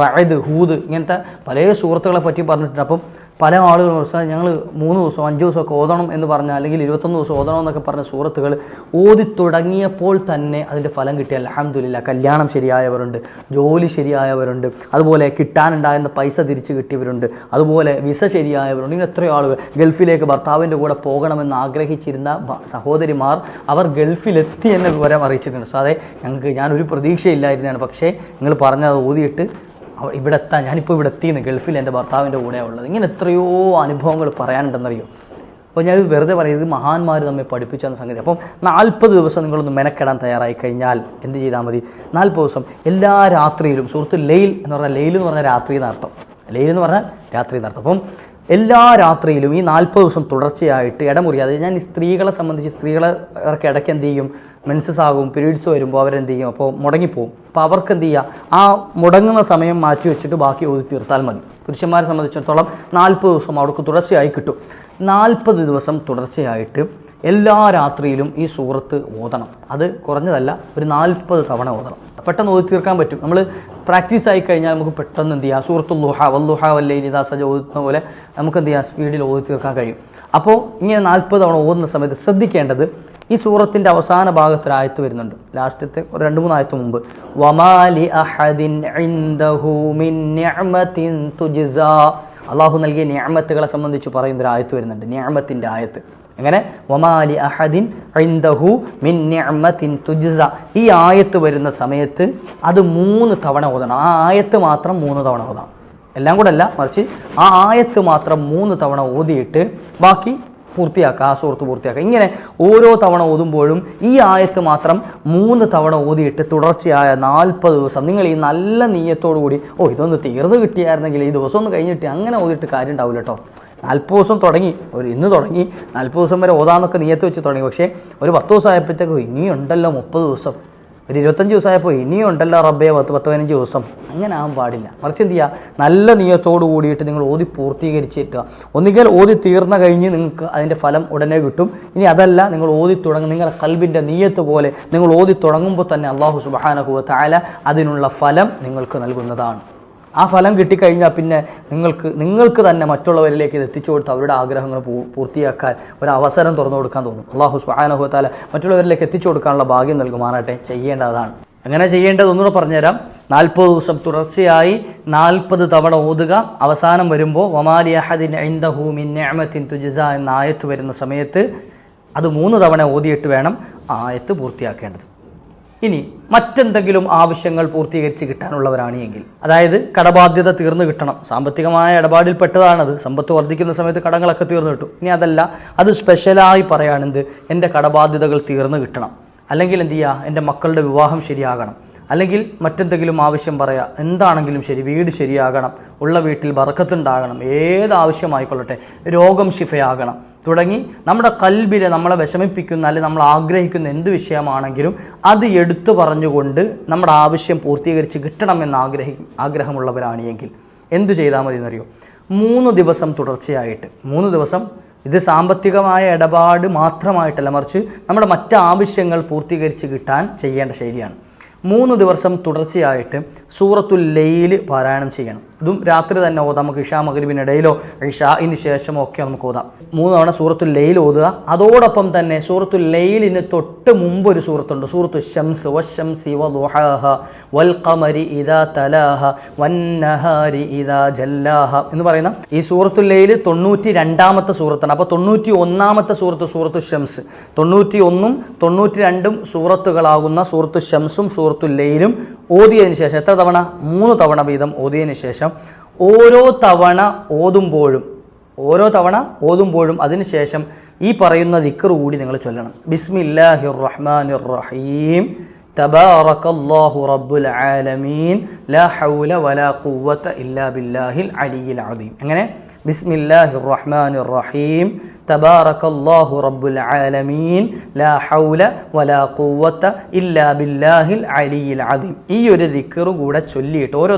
റഅദ് ഹൂദ് ഇങ്ങനത്തെ പല സൂറത്തുകളെ പറ്റി പറഞ്ഞിട്ടുണ്ട്. അപ്പം പല ആളുകളും ദിവസം ഞങ്ങൾ മൂന്ന് ദിവസം അഞ്ച് ദിവസമൊക്കെ ഓതണം എന്ന് പറഞ്ഞ അല്ലെങ്കിൽ ഇരുപത്തൊന്ന് ദിവസം ഓതണം എന്നൊക്കെ പറഞ്ഞ സൂറത്തുകൾ ഓതി തുടങ്ങിയപ്പോൾ തന്നെ അതിന്റെ ഫലം കിട്ടിയ അലഹമില്ല കല്യാണം ശരിയായവരുണ്ട് ജോലി ശരിയായവരുണ്ട് അതുപോലെ കിട്ടാനുണ്ടായിരുന്ന പൈസ തിരിച്ചു കിട്ടിയവരുണ്ട് അതുപോലെ വിസ ശരിയായവരുണ്ട്. ഇങ്ങനെ എത്രയോ ആളുകൾ ഗൾഫിലേക്ക് ഭർത്താവിന്റെ കൂടെ പോകണമെന്ന് ആഗ്രഹിച്ചിരുന്ന സഹോദരിമാർ അവർ ഗൾഫിലെത്തി എന്ന വിവരം അറിയിച്ചിട്ടുണ്ട്. സോ അതെ ഞങ്ങൾക്ക് ഞാനൊരു പ്രതീക്ഷയില്ലായിരുന്നതാണ്. പക്ഷേ നിങ്ങൾ പറഞ്ഞത് ഓതിയിട്ട് ഇവിടെ എത്താൻ ഞാനിപ്പോൾ ഇവിടെ എത്തിയെന്ന് ഗൾഫിൽ എന്റെ ഭർത്താവിന്റെ കൂടെ ഉള്ളത്. ഇങ്ങനെ എത്രയോ അനുഭവങ്ങൾ പറയാനുണ്ടെന്നറിയോ? അപ്പോൾ ഞാൻ വെറുതെ പറയുന്നത് മഹാന്മാർ നമ്മെ പഠിപ്പിച്ചു സംഗതി. അപ്പം നാൽപ്പത് ദിവസം നിങ്ങളൊന്ന് മെനക്കെടാൻ തയ്യാറായി കഴിഞ്ഞാൽ എന്ത് ചെയ്താൽ മതി? നാൽപ്പത് ദിവസം എല്ലാ രാത്രിയിലും സുഹൃത്ത് ലെയിൽ എന്ന് പറഞ്ഞാൽ ലെയിൽ എന്ന് പറഞ്ഞാൽ രാത്രി എന്നർത്ഥം. ലെയിൽ എന്ന് പറഞ്ഞാൽ രാത്രി എന്നർത്ഥം. അപ്പം എല്ലാ രാത്രിയിലും ഈ നാൽപ്പത് ദിവസം തുടർച്ചയായിട്ട് ഇടമുറിയാതെ ഞാൻ ഈ സ്ത്രീകളെ സംബന്ധിച്ച് സ്ത്രീകളെ അവർക്ക് ഇടയ്ക്ക് എന്ത് ചെയ്യും? മെൻസസ് ആകും പീരീഡ്സ് വരുമ്പോൾ അവരെന്ത് ചെയ്യും? അപ്പോൾ മുടങ്ങിപ്പോവും. അപ്പോൾ അവർക്ക് എന്ത് ചെയ്യുക ആ മുടങ്ങുന്ന സമയം മാറ്റി വെച്ചിട്ട് ബാക്കി ഓതി തീർത്താൽ മതി. പുരുഷന്മാരെ സംബന്ധിച്ചിടത്തോളം നാൽപ്പത് ദിവസം അവർക്ക് തുടർച്ചയായി കിട്ടും. നാൽപ്പത് ദിവസം തുടർച്ചയായിട്ട് എല്ലാ രാത്രിയിലും ഈ സൂറത്ത് ഓതണം. അത് കുറഞ്ഞതല്ല ഒരു നാൽപ്പത് തവണ ഓതണം. പെട്ടെന്ന് ഓതി തീർക്കാൻ പറ്റും. നമ്മൾ പ്രാക്ടീസ് ആയി കഴിഞ്ഞാൽ നമുക്ക് പെട്ടെന്ന് എന്ത് ചെയ്യാം? സൂറത്തുൽ ലുഹ വല്ലുഹ വല്ലൈലിദാ സജ ഓതുന്ന പോലെ നമുക്ക് എന്ത് ചെയ്യാം? സ്പീഡിൽ ഓതി തീർക്കാൻ കഴിയും. അപ്പോൾ ഇങ്ങനെ നാൽപ്പത് തവണ ഓതുന്ന സമയത്ത് ശ്രദ്ധിക്കേണ്ടത് ഈ സൂറത്തിന്റെ അവസാന ഭാഗത്തൊരു ആയത്ത് വരുന്നുണ്ട്. ലാസ്റ്റത്തെ ഒരു രണ്ട് മൂന്ന് ആയത്ത് മുമ്പ്. വമാലി അഹദിൻ അള്ളാഹു നൽകിയ നിഅമത്തുകളെ സംബന്ധിച്ച് പറയുന്ന ഒരു ആയത്ത് വരുന്നുണ്ട്. നിഅമത്തിന്റെ ആയത്ത്. എങ്ങനെ? വമാലി അഹദിൻ ഇൻദഹു മിൻ നിഅമത്തിൻ തുജ്സ. ഈ ആയത്ത് വരുന്ന സമയത്ത് അത് മൂന്ന് തവണ ഓതണം. ആ ആയത്ത് മാത്രം മൂന്ന് തവണ ഓതണം എല്ലാം കൂടെ അല്ല മറിച്ച് ആ ആയത്ത് മാത്രം മൂന്ന് തവണ ഓതിയിട്ട് ബാക്കി പൂർത്തിയാക്കുക ആ സുഹൃത്ത് പൂർത്തിയാക്കുക ഇങ്ങനെ ഓരോ തവണ ഓതുമ്പോഴും ഈ ആയത്ത് മാത്രം മൂന്ന് തവണ ഓതിയിട്ട് തുടർച്ചയായ നാൽപ്പത് ദിവസം നിങ്ങൾ ഈ നല്ല നീയത്തോടു കൂടി ഓ ഇതൊന്ന് തീർന്നു കിട്ടിയായിരുന്നെങ്കിൽ ഈ ദിവസം ഒന്ന് കഴിഞ്ഞിട്ട് അങ്ങനെ ഓതിയിട്ട് കാര്യം ഉണ്ടാവില്ല കേട്ടോ നാൽപ്പത് ദിവസം തുടങ്ങി. ഒരു ഇന്ന് തുടങ്ങി. നാൽപ്പത് ദിവസം വരെ ഓതാന്നൊക്കെ നീയത്ത് വെച്ച് തുടങ്ങി. പക്ഷേ ഒരു പത്ത് ദിവസം ആയപ്പോഴത്തേക്കും ഇനിയുണ്ടല്ലോ മുപ്പത് ദിവസം. ഒരു ഇരുപത്തഞ്ച് ദിവസമായപ്പോൾ ഇനിയും ഉണ്ടല്ലോ റബ്ബേ പത്ത് പത്ത് പതിനഞ്ച് ദിവസം. അങ്ങനെ ആകാൻ പാടില്ല. മറിച്ച് എന്ത് ചെയ്യുക നല്ല നിയത്തോട് കൂടിയിട്ട് നിങ്ങൾ ഓതി പൂർത്തീകരിച്ചിട്ടുക ഒന്നുകിൽ ഓതി തീർന്ന കഴിഞ്ഞ് നിങ്ങൾക്ക് അതിന്റെ ഫലം ഉടനെ കിട്ടും. ഇനി അതല്ല നിങ്ങൾ ഓതി തുടങ്ങും നിങ്ങളുടെ കൽബിന്റെ നീയത്ത് പോലെ നിങ്ങൾ ഓതി തുടങ്ങുമ്പോൾ തന്നെ അള്ളാഹു സുബാനഹുവ താല അതിനുള്ള ഫലം നിങ്ങൾക്ക് നൽകുന്നതാണ്. ആ ഫലം കിട്ടിക്കഴിഞ്ഞാൽ പിന്നെ നിങ്ങൾക്ക് നിങ്ങൾക്ക് തന്നെ മറ്റുള്ളവരിലേക്ക് ഇത് എത്തിച്ചു കൊടുത്ത് അവരുടെ ആഗ്രഹങ്ങൾ പൂർത്തിയാക്കാൻ ഒരു അവസരം തുറന്നു കൊടുക്കാൻ തോന്നും. അള്ളാഹു സുബാനഹുത്താല മറ്റുള്ളവരിലേക്ക് എത്തിച്ചു കൊടുക്കാനുള്ള ഭാഗ്യം നൽകുമാറാട്ടെ ചെയ്യേണ്ടതാണ്. അങ്ങനെ ചെയ്യേണ്ടത് ഒന്നുകൂടെ പറഞ്ഞുതരാം. നാൽപ്പത് ദിവസം തുടർച്ചയായി നാൽപ്പത് തവണ ഓതുക. അവസാനം വരുമ്പോൾ വമാലി അഹദിൻ ഐന്ദഹൂമിൻ നിഅമത്തിൻ തുജ്സ എന്ന ആയത്ത് വരുന്ന സമയത്ത് അത് മൂന്ന് തവണ ഓതിയിട്ട് വേണം ആയത്ത് പൂർത്തിയാക്കേണ്ടത്. ഇനി മറ്റെന്തെങ്കിലും ആവശ്യങ്ങൾ പൂർത്തീകരിച്ച് കിട്ടാനുള്ളവരാണ് എങ്കിൽ. അതായത് കടബാധ്യത തീർന്നു കിട്ടണം. സാമ്പത്തികമായ ഇടപാടിൽ പെട്ടതാണത് സമ്പത്ത് വർദ്ധിക്കുന്ന സമയത്ത് കടങ്ങളൊക്കെ തീർന്നു കിട്ടും. ഇനി അതല്ല അത് സ്പെഷ്യലായി പറയുകയാണെന്ത് എന്റെ കടബാധ്യതകൾ തീർന്നു കിട്ടണം. അല്ലെങ്കിൽ എന്ത് ചെയ്യുക? എന്റെ മക്കളുടെ വിവാഹം ശരിയാകണം. അല്ലെങ്കിൽ മറ്റെന്തെങ്കിലും ആവശ്യം പറയാം എന്താണെങ്കിലും ശരി വീട് ശരിയാകണം ഉള്ള വീട്ടിൽ വറക്കത്തുണ്ടാകണം ഏത് ആവശ്യമായിക്കൊള്ളട്ടെ രോഗം ശിഫയാകണം. തുടങ്ങി നമ്മുടെ കൽബിലെ നമ്മളെ വിഷമിപ്പിക്കുന്ന അല്ലെങ്കിൽ നമ്മൾ ആഗ്രഹിക്കുന്ന എന്ത് വിഷയമാണെങ്കിലും അത് എടുത്തു പറഞ്ഞുകൊണ്ട് നമ്മുടെ ആവശ്യം പൂർത്തീകരിച്ച് കിട്ടണമെന്ന് ആഗ്രഹി ആഗ്രഹമുള്ളവരാണ് എങ്കിൽ എന്തു ചെയ്താൽ മതി എന്നറിയോ? മൂന്ന് ദിവസം തുടർച്ചയായിട്ട് മൂന്ന് ദിവസം ഇത് സാമ്പത്തികമായ ഇടപാട് മാത്രമായിട്ടല്ല മറിച്ച് നമ്മുടെ മറ്റ് ആവശ്യങ്ങൾ പൂർത്തീകരിച്ച് കിട്ടാൻ ചെയ്യേണ്ട ശൈലിയാണ്. മൂന്ന് ദിവസം തുടർച്ചയായിട്ട് സൂറത്തുൽ ലൈൽ പാരായണം ചെയ്യണം. ഇതും രാത്രി തന്നെ ഓതാം. നമുക്ക് ഇഷാ മകരിബിനിടയിലോ ഇഷാഇന് ശേഷമോ ഒക്കെ നമുക്ക് ഓതാം. മൂന്ന് തവണ സൂറത്തുൽ ഓതുക. അതോടൊപ്പം തന്നെ സൂറത്തുൽ ലെയിലിന് തൊട്ട് മുമ്പ് ഒരു സൂറത്തുണ്ട്. സൂറത്തു ഷംസ് വശംസി വദുഹാഹ വൽ ഖമരി ഇദാ തലാഹ വന്നഹാരി ഇദാ ജല്ലാഹ എന്ന് പറയുന്ന ഈ സൂറത്തുൽ ലെയിൽ തൊണ്ണൂറ്റി രണ്ടാമത്തെ സൂറത്താണ്. അപ്പോൾ തൊണ്ണൂറ്റി ഒന്നാമത്തെ സൂറത്ത് സൂറത്തു ഷംസ് തൊണ്ണൂറ്റി ഒന്നും തൊണ്ണൂറ്റി രണ്ടും സൂറത്തുകളാകുന്ന സൂറത്തു ഷംസും സൂറത്തുൽ ലൈലും ഓതിയതിന് ശേഷം എത്ര തവണ? മൂന്ന് തവണ വീതം ഓതിയതിന് ശേഷം ഓരോ തവണ ഓതുമ്പോഴും ഓരോ തവണ ഓതുമ്പോഴും അതിനുശേഷം ഈ പറയുന്ന ദിക്കർ കൂടി നിങ്ങൾ ചൊല്ലണം. ബിസ്മില്ലാഹിർ റഹ്മാനിർ റഹീം തബാറക്കല്ലാഹു റബ്ബുൽ ആലമീൻ. ലാ ഹൗല വലാ ഇല്ലാ ബില്ലാഹിൽ അലിയിൽ അദീം. അങ്ങനെ بسم الله الرحمن الرحيم تبارك الله رب العالمين لا حول ولا قوة إلا بالله العلي العظيم إيه ذكر ദിക്കറ് കൂടെ ചൊല്ലിയിട്ട് ഓരോ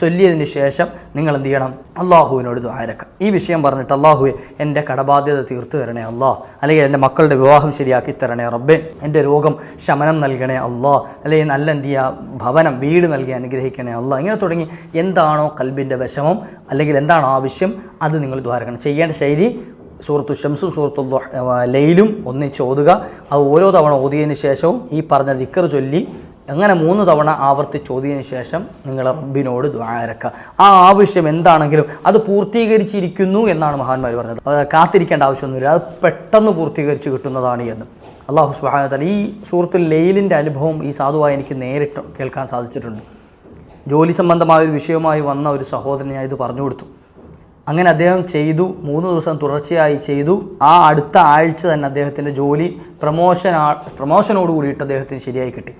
ചൊല്ലിയതിന് ശേഷം നിങ്ങൾ എന്ത് ചെയ്യണം? അള്ളാഹുവിനോട് ദ്വാരക്കാം ഈ വിഷയം പറഞ്ഞിട്ട് അള്ളാഹുവെ എന്റെ കടബാധ്യത തീർത്തു തരണേ അള്ളാഹ് അല്ലെങ്കിൽ എന്റെ മക്കളുടെ വിവാഹം ശരിയാക്കി തരണേ റബ്ബെ. എന്റെ രോഗം ശമനം നൽകണേ അള്ളാഹ് അല്ലെങ്കിൽ നല്ല എന്ത് ചെയ്യുക ഭവനം വീട് നൽകി അനുഗ്രഹിക്കണേ അള്ളാഹ് ഇങ്ങനെ തുടങ്ങി എന്താണോ കൽബിന്റെ വിഷമം അല്ലെങ്കിൽ എന്താണോ ആവശ്യം അത് നിങ്ങൾ ദ്വാരക്കണം ചെയ്യേണ്ട ശൈലി സൂറത്തു ഷംസും സൂറത്തു ലയിലും ഒന്നിച്ച് ഓതുക. അത് ഓരോ തവണ ഓതിയതിന് ശേഷവും ഈ പറഞ്ഞ ദിക്കർ ചൊല്ലി അങ്ങനെ മൂന്ന് തവണ ആവർത്തി ഓതിയതിന് ശേഷം നിങ്ങൾ റബ്ബിനോട് ദ്വാരക്ക ആ ആവശ്യം എന്താണെങ്കിലും അത് പൂർത്തീകരിച്ചിരിക്കുന്നു എന്നാണ് മഹാന്മാർ പറഞ്ഞത്. കാത്തിരിക്കേണ്ട ആവശ്യമൊന്നുമില്ല. അത് പെട്ടെന്ന് പൂർത്തീകരിച്ച് കിട്ടുന്നതാണ് എന്ന്. അള്ളാഹു സുഹാനത്തല ഈ സൂറത്തുൽ ലൈലിന്റെ അനുഭവം ഈ സാധുവായി എനിക്ക് നേരിട്ട് കേൾക്കാൻ സാധിച്ചിട്ടുണ്ട്. ജോലി സംബന്ധമായ ഒരു വിഷയമായി വന്ന ഒരു സഹോദരൻ ഞാൻ ഇത് പറഞ്ഞു കൊടുത്തു. അങ്ങനെ അദ്ദേഹം ചെയ്തു. മൂന്ന് ദിവസം തുടർച്ചയായി ചെയ്തു. ആ അടുത്ത ആഴ്ച തന്നെ അദ്ദേഹത്തിന്റെ ജോലി പ്രമോഷൻ പ്രമോഷനോട് കൂടിയിട്ട് അദ്ദേഹത്തിന് ശരിയായി കിട്ടി.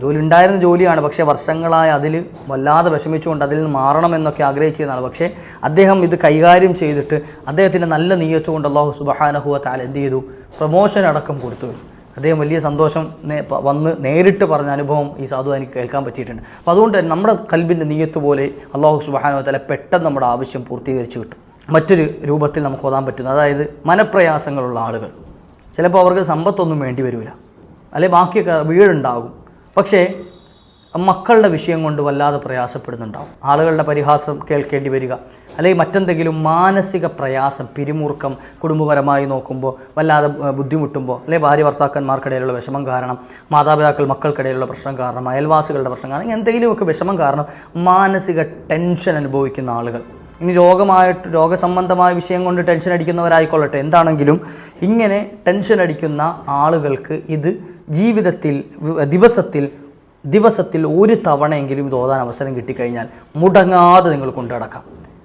ജോലി ഉണ്ടായിരുന്ന ജോലിയാണ്. പക്ഷേ വർഷങ്ങളായി അതിൽ വല്ലാതെ വിഷമിച്ചുകൊണ്ട് അതിൽ നിന്ന് മാറണമെന്നൊക്കെ ആഗ്രഹിച്ചിരുന്നതാണ്. പക്ഷേ അദ്ദേഹം ഇത് കൈകാര്യം ചെയ്തിട്ട് അദ്ദേഹത്തിന്റെ നല്ല നീയത്ത് കൊണ്ട് അള്ളാഹു സുബഹാനഹുവ താൽ എന്ത് ചെയ്തു? പ്രൊമോഷൻ അടക്കം കൊടുത്തു. അദ്ദേഹം വലിയ സന്തോഷം വന്ന് നേരിട്ട് പറഞ്ഞ അനുഭവം ഈ സാധു എനിക്ക് കേൾക്കാൻ പറ്റിയിട്ടുണ്ട്. അപ്പോൾ അതുകൊണ്ട് തന്നെ നമ്മുടെ കൽബിന്റെ നീയത്ത് പോലെ അള്ളാഹു സുബഹാനഹു താല പെട്ടെന്ന് നമ്മുടെ ആവശ്യം പൂർത്തീകരിച്ച് കിട്ടും. മറ്റൊരു രൂപത്തിൽ നമുക്ക് ഓതാൻ പറ്റുന്നു അതായത് മനപ്രയാസങ്ങളുള്ള ആളുകൾ. ചിലപ്പോൾ അവർക്ക് സമ്പത്തൊന്നും വേണ്ടി വരില്ല അല്ലെങ്കിൽ ബാക്കിയൊക്കെ വീടുണ്ടാകും. പക്ഷേ മക്കളുടെ വിഷയം കൊണ്ട് വല്ലാതെ പ്രയാസപ്പെടുന്നുണ്ടാവും. ആളുകളുടെ പരിഹാസം കേൾക്കേണ്ടി വരിക അല്ലെങ്കിൽ മറ്റെന്തെങ്കിലും മാനസിക പ്രയാസം പിരിമുറുക്കം കുടുംബപരമായി നോക്കുമ്പോൾ വല്ലാതെ ബുദ്ധിമുട്ടുമ്പോൾ അല്ലെങ്കിൽ ഭാര്യ ഭർത്താക്കന്മാർക്കിടയിലുള്ള വിഷമം കാരണം മാതാപിതാക്കൾ മക്കൾക്കിടയിലുള്ള പ്രശ്നം കാരണം അയൽവാസികളുടെ പ്രശ്നം കാരണം എന്തെങ്കിലുമൊക്കെ വിഷമം കാരണം മാനസിക ടെൻഷൻ അനുഭവിക്കുന്ന ആളുകൾ. ഇനി രോഗമായിട്ട് രോഗസംബന്ധമായ വിഷയം കൊണ്ട് ടെൻഷൻ അടിക്കുന്നവരായിക്കൊള്ളട്ടെ. എന്താണെങ്കിലും ഇങ്ങനെ ടെൻഷൻ അടിക്കുന്ന ആളുകൾക്ക് ഇത് ജീവിതത്തിൽ ദിവസത്തിൽ ദിവസത്തിൽ ഒരു തവണയെങ്കിലും ഇത് ഓതാൻ അവസരം കിട്ടിക്കഴിഞ്ഞാൽ മുടങ്ങാതെ നിങ്ങൾ കൊണ്ടു നടക്കാം.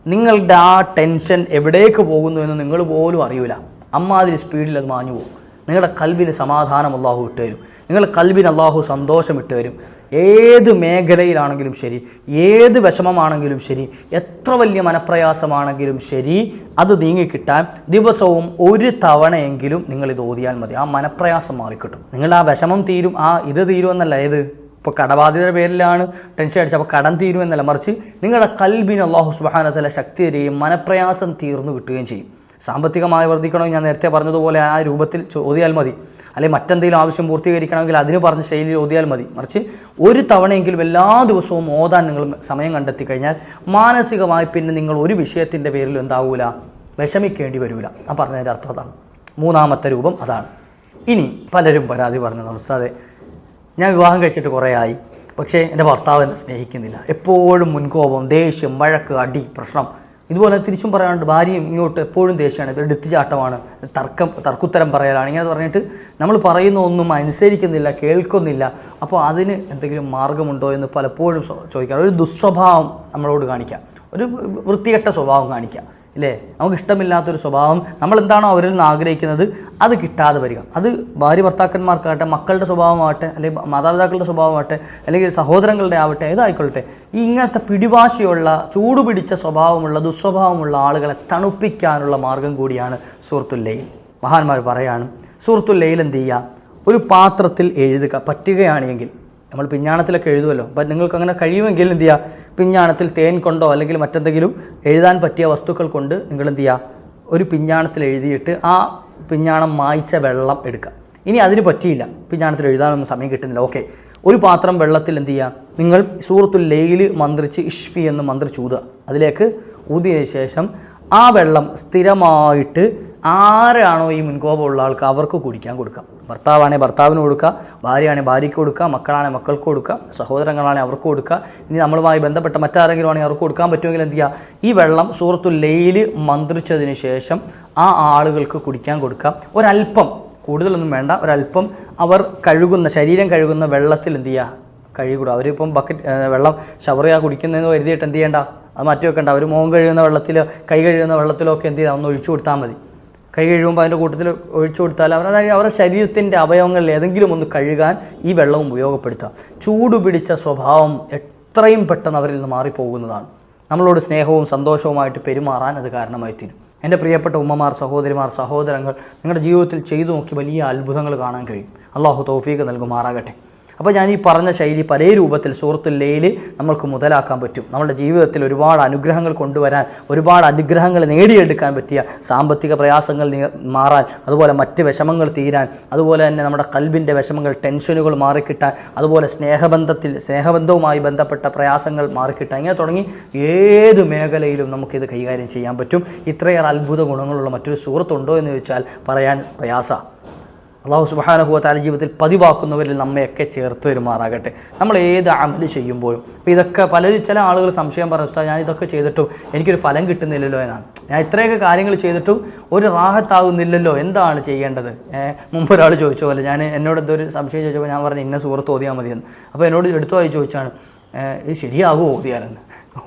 നിങ്ങളുടെ ആ ടെൻഷൻ എവിടേക്ക് പോകുന്നു എന്ന് നിങ്ങൾ പോലും അറിയൂല. അമ്മാതിരി സ്പീഡിൽ അത് മാഞ്ഞു പോകും നിങ്ങളുടെ കൽവിന് സമാധാനം അള്ളാഹു ഇട്ടുതരും. നിങ്ങളുടെ കൽബിന് അള്ളാഹു സന്തോഷം ഇട്ട് തരും ഏത് മേഖലയിലാണെങ്കിലും ശരി ഏത് വിഷമമാണെങ്കിലും ശരി എത്ര വലിയ മനപ്രയാസമാണെങ്കിലും ശരി അത് നീങ്ങിക്കിട്ടാൻ ദിവസവും ഒരു തവണയെങ്കിലും നിങ്ങൾ ഇത് ഓതിയാൽ മതി. ആ മനപ്രയാസം മാറിക്കിട്ടും. നിങ്ങൾ ആ വിഷമം തീരും ആ ഇത് തീരുമെന്നല്ല ഏത്? ഇപ്പോൾ കടബാധ്യതയുടെ പേരിലാണ് ടെൻഷൻ അടിച്ചത് അപ്പോൾ കടം തീരുമെന്നല്ല മറിച്ച് നിങ്ങളുടെ കൽബിന് അള്ളാഹു സുബാനത്തല ശക്തി തരികയും മനപ്രയാസം തീർന്നു കിട്ടുകയും ചെയ്യും. സാമ്പത്തികമായി വർദ്ധിക്കണമെങ്കിൽ ഞാൻ നേരത്തെ പറഞ്ഞതുപോലെ ആ രൂപത്തിൽ ചോദിയാൽ മതി. അല്ലെങ്കിൽ മറ്റെന്തെങ്കിലും ആവശ്യം പൂർത്തീകരിക്കണമെങ്കിൽ അതിന് പറഞ്ഞ ശൈലിയിൽ ഓതിയാൽ മതി. മറിച്ച് ഒരു തവണയെങ്കിലും എല്ലാ ദിവസവും ഓതാൻ നിങ്ങൾ സമയം കണ്ടെത്തി കഴിഞ്ഞാൽ മാനസികമായി പിന്നെ നിങ്ങൾ ഒരു വിഷയത്തിന്റെ പേരിൽ എന്താവൂല? വിഷമിക്കേണ്ടി വരൂല. ആ പറഞ്ഞതിന്റെ അർത്ഥം അതാണ്. മൂന്നാമത്തെ രൂപം അതാണ്. ഇനി പലരും പരാതി പറഞ്ഞു നമസ്തേ ഞാൻ വിവാഹം കഴിച്ചിട്ട് കുറേ ആയി പക്ഷേ എന്റെ ഭർത്താവ് എന്നെ സ്നേഹിക്കുന്നില്ല. എപ്പോഴും മുൻകോപം ദേഷ്യം വഴക്ക് അടി പ്രശ്നം ഇതുപോലെ തിരിച്ചും പറയാനുണ്ട് ഭാര്യയും ഇങ്ങോട്ട് എപ്പോഴും ദേഷ്യമാണ് ഇത് എടുത്തുചാട്ടമാണ് തർക്കം തർക്കുത്തരം പറയലാണ് ഇങ്ങനെ പറഞ്ഞിട്ട് നമ്മൾ പറയുന്ന ഒന്നും അനുസരിക്കുന്നില്ല കേൾക്കുന്നില്ല. അപ്പോൾ അതിന് എന്തെങ്കിലും മാർഗമുണ്ടോ എന്ന് പലപ്പോഴും ചോദിക്കാറ് ഒരു ദുസ്വഭാവം നമ്മളോട് കാണിക്കാം. ഒരു വൃത്തികെട്ട സ്വഭാവം കാണിക്കാം. ഇല്ലേ? നമുക്ക് ഇഷ്ടമില്ലാത്തൊരു സ്വഭാവം. നമ്മൾ എന്താണോ അവരിൽ നിന്ന് ആഗ്രഹിക്കുന്നത് അത് കിട്ടാതെ വരിക. അത് ഭാര്യ ഭർത്താക്കന്മാർക്കാകട്ടെ മക്കളുടെ സ്വഭാവമാകട്ടെ അല്ലെങ്കിൽ മാതാപിതാക്കളുടെ സ്വഭാവമാകട്ടെ അല്ലെങ്കിൽ സഹോദരങ്ങളുടെ ആവട്ടെ ഏതായിക്കൊള്ളട്ടെ ഈ ഇങ്ങനത്തെ പിടിവാശിയുള്ള ചൂടുപിടിച്ച സ്വഭാവമുള്ള ദുസ്വഭാവമുള്ള ആളുകളെ തണുപ്പിക്കാനുള്ള മാർഗം കൂടിയാണ് സുഹൃത്തുല്ലയിൽ മഹാന്മാർ പറയാണ് സുഹൃത്തുല്ലയിൽ എന്ത് ചെയ്യുക? ഒരു പാത്രത്തിൽ എഴുതുക പറ്റുകയാണെങ്കിൽ നമ്മൾ പിഞ്ഞാണത്തിലൊക്കെ എഴുതുമല്ലോ. അപ്പം നിങ്ങൾക്ക് അങ്ങനെ കഴിയുമെങ്കിൽ എന്ത് ചെയ്യുക? പിഞ്ഞാണത്തിൽ തേൻ കൊണ്ടോ അല്ലെങ്കിൽ മറ്റെന്തെങ്കിലും എഴുതാൻ പറ്റിയ വസ്തുക്കൾ കൊണ്ട് നിങ്ങൾ എന്ത് ചെയ്യുക? ഒരു പിഞ്ഞാണത്തിൽ എഴുതിയിട്ട് ആ പിഞ്ഞാണം മായ്ച്ച വെള്ളം എടുക്കുക. ഇനി അതിന് പറ്റിയില്ല. പിഞ്ഞാണത്തിൽ എഴുതാനൊന്നും സമയം കിട്ടുന്നില്ല. ഓക്കെ. ഒരു പാത്രം വെള്ളത്തിൽ എന്ത് ചെയ്യുക? നിങ്ങൾ സൂറത്തുൽ ലെയിൽ മന്ത്രിച്ച് ഇഷ്ഫി എന്ന് മന്ത്രിച്ചൂതുക അതിലേക്ക് ഊതിയതിനു ശേഷം ആ വെള്ളം സ്ഥിരമായിട്ട് ആരാണോ ഈ മുൻകോപമുള്ള ആൾക്ക് അവർക്ക് കുടിക്കാൻ കൊടുക്കാം. ഭർത്താവാണെങ്കിൽ ഭർത്താവിന് കൊടുക്കുക ഭാര്യയാണെങ്കിൽ ഭാര്യയ്ക്ക് കൊടുക്കുക മക്കളാണെങ്കിൽ മക്കൾക്ക് കൊടുക്കുക സഹോദരങ്ങളാണെങ്കിൽ അവർക്ക് കൊടുക്കുക ഇനി നമ്മളുമായി ബന്ധപ്പെട്ട മറ്റാരെങ്കിലും ആണെങ്കിൽ അവർക്ക് കൊടുക്കാൻ പറ്റുമെങ്കിൽ എന്ത് ചെയ്യുക ഈ വെള്ളം സൂറത്തു ലെയിൽ മന്ത്രിച്ചതിന് ശേഷം ആ ആളുകൾക്ക് കുടിക്കാൻ കൊടുക്കുക ഒരല്പം കൂടുതലൊന്നും വേണ്ട ഒരല്പം അവർ കഴുകുന്ന ശരീരം കഴുകുന്ന വെള്ളത്തിൽ എന്ത് ചെയ്യുക കഴുകൂടുക അവരിപ്പം ബക്കറ്റ് വെള്ളം ഷവറിയാ കുടിക്കുന്നതെന്ന് കരുതിയിട്ട് എന്ത് ചെയ്യേണ്ട? അത് മാറ്റി വെക്കേണ്ട അവർ മുഖം കഴുകുന്ന വെള്ളത്തിൽ കൈ കഴുകുന്ന വെള്ളത്തിലോ ഒക്കെ എന്ത് ചെയ്യുക ഒന്ന് ഒഴിച്ചു കൊടുത്താൽ മതി. കൈ കഴുകുമ്പോൾ അതിന്റെ കൂട്ടത്തിൽ ഒഴിച്ചു കൊടുത്താൽ അവർ അതായത് അവരുടെ ശരീരത്തിന്റെ അവയവങ്ങളിൽ ഏതെങ്കിലും ഒന്ന് കഴുകാൻ ഈ വെള്ളം ഉപയോഗപ്പെടുത്തുക ചൂടുപിടിച്ച സ്വഭാവം എത്രയും പെട്ടെന്ന് അവരിൽ നിന്ന് മാറിപ്പോകുന്നതാണ്. നമ്മളോട് സ്നേഹവും സന്തോഷവുമായിട്ട് പെരുമാറാൻ അത് കാരണമായി തീരും എന്റെ പ്രിയപ്പെട്ട ഉമ്മമാർ സഹോദരിമാർ സഹോദരങ്ങൾ നിങ്ങളുടെ ജീവിതത്തിൽ ചെയ്തു നോക്കി വലിയ അത്ഭുതങ്ങൾ കാണാൻ കഴിയും. അള്ളാഹു തൗഫീഖ് നൽകുമാറാകട്ടെ. അപ്പോൾ ഞാൻ ഈ പറഞ്ഞ ശൈലി പല രൂപത്തിൽ സുഹൃത്തുല്ലയിൽ നമ്മൾക്ക് മുതലാക്കാൻ പറ്റും. നമ്മുടെ ജീവിതത്തിൽ ഒരുപാട് അനുഗ്രഹങ്ങൾ കൊണ്ടുവരാൻ ഒരുപാട് അനുഗ്രഹങ്ങൾ നേടിയെടുക്കാൻ പറ്റിയ സാമ്പത്തിക പ്രയാസങ്ങൾ മാറാൻ അതുപോലെ മറ്റ് വിഷമങ്ങൾ തീരാൻ അതുപോലെ തന്നെ നമ്മുടെ കൽബിന്റെ വിഷമങ്ങൾ ടെൻഷനുകൾ മാറിക്കിട്ടാൻ അതുപോലെ സ്നേഹബന്ധത്തിൽ സ്നേഹബന്ധവുമായി ബന്ധപ്പെട്ട പ്രയാസങ്ങൾ മാറിക്കിട്ടാൻ ഇങ്ങനെ തുടങ്ങി ഏത് മേഖലയിലും നമുക്കിത് കൈകാര്യം ചെയ്യാൻ പറ്റും. ഇത്രയേറെ അത്ഭുത ഗുണങ്ങളുള്ള മറ്റൊരു സുഹൃത്തുണ്ടോ എന്ന് ചോദിച്ചാൽ പറയാൻ പ്രയാസമാണ് അള്ളാഹു സുബാനഹുവത്താല ജീവിതത്തിൽ പതിവാക്കുന്നവരിൽ നമ്മയൊക്കെ ചേർത്ത് വരുമാറാകട്ടെ. നമ്മൾ ഏത് അമൽ ചെയ്യുമ്പോഴും അപ്പോൾ ഇതൊക്കെ പലരും ചില ആളുകൾ സംശയം പറഞ്ഞു ഞാൻ ഇതൊക്കെ ചെയ്തിട്ടും എനിക്കൊരു ഫലം കിട്ടുന്നില്ലല്ലോ എന്നാണ്. ഞാൻ ഇത്രയൊക്കെ കാര്യങ്ങൾ ചെയ്തിട്ടും ഒരു റാഹത്താകുന്നില്ലല്ലോ എന്താണ് ചെയ്യേണ്ടത്? മുമ്പ് ഒരാൾ ചോദിച്ച പോലെ ഞാൻ എന്നോട് എന്തോ ഒരു സംശയം ചോദിച്ചപ്പോൾ ഞാൻ പറഞ്ഞു ഇന്ന സുഹൃത്ത് ഓതിയാൽ മതിയെന്ന്. അപ്പോൾ എന്നോട് എടുത്തുമായി ചോദിച്ചാണ് ഇത് ശരിയാകുമോ ഓതിയാലെന്ന്?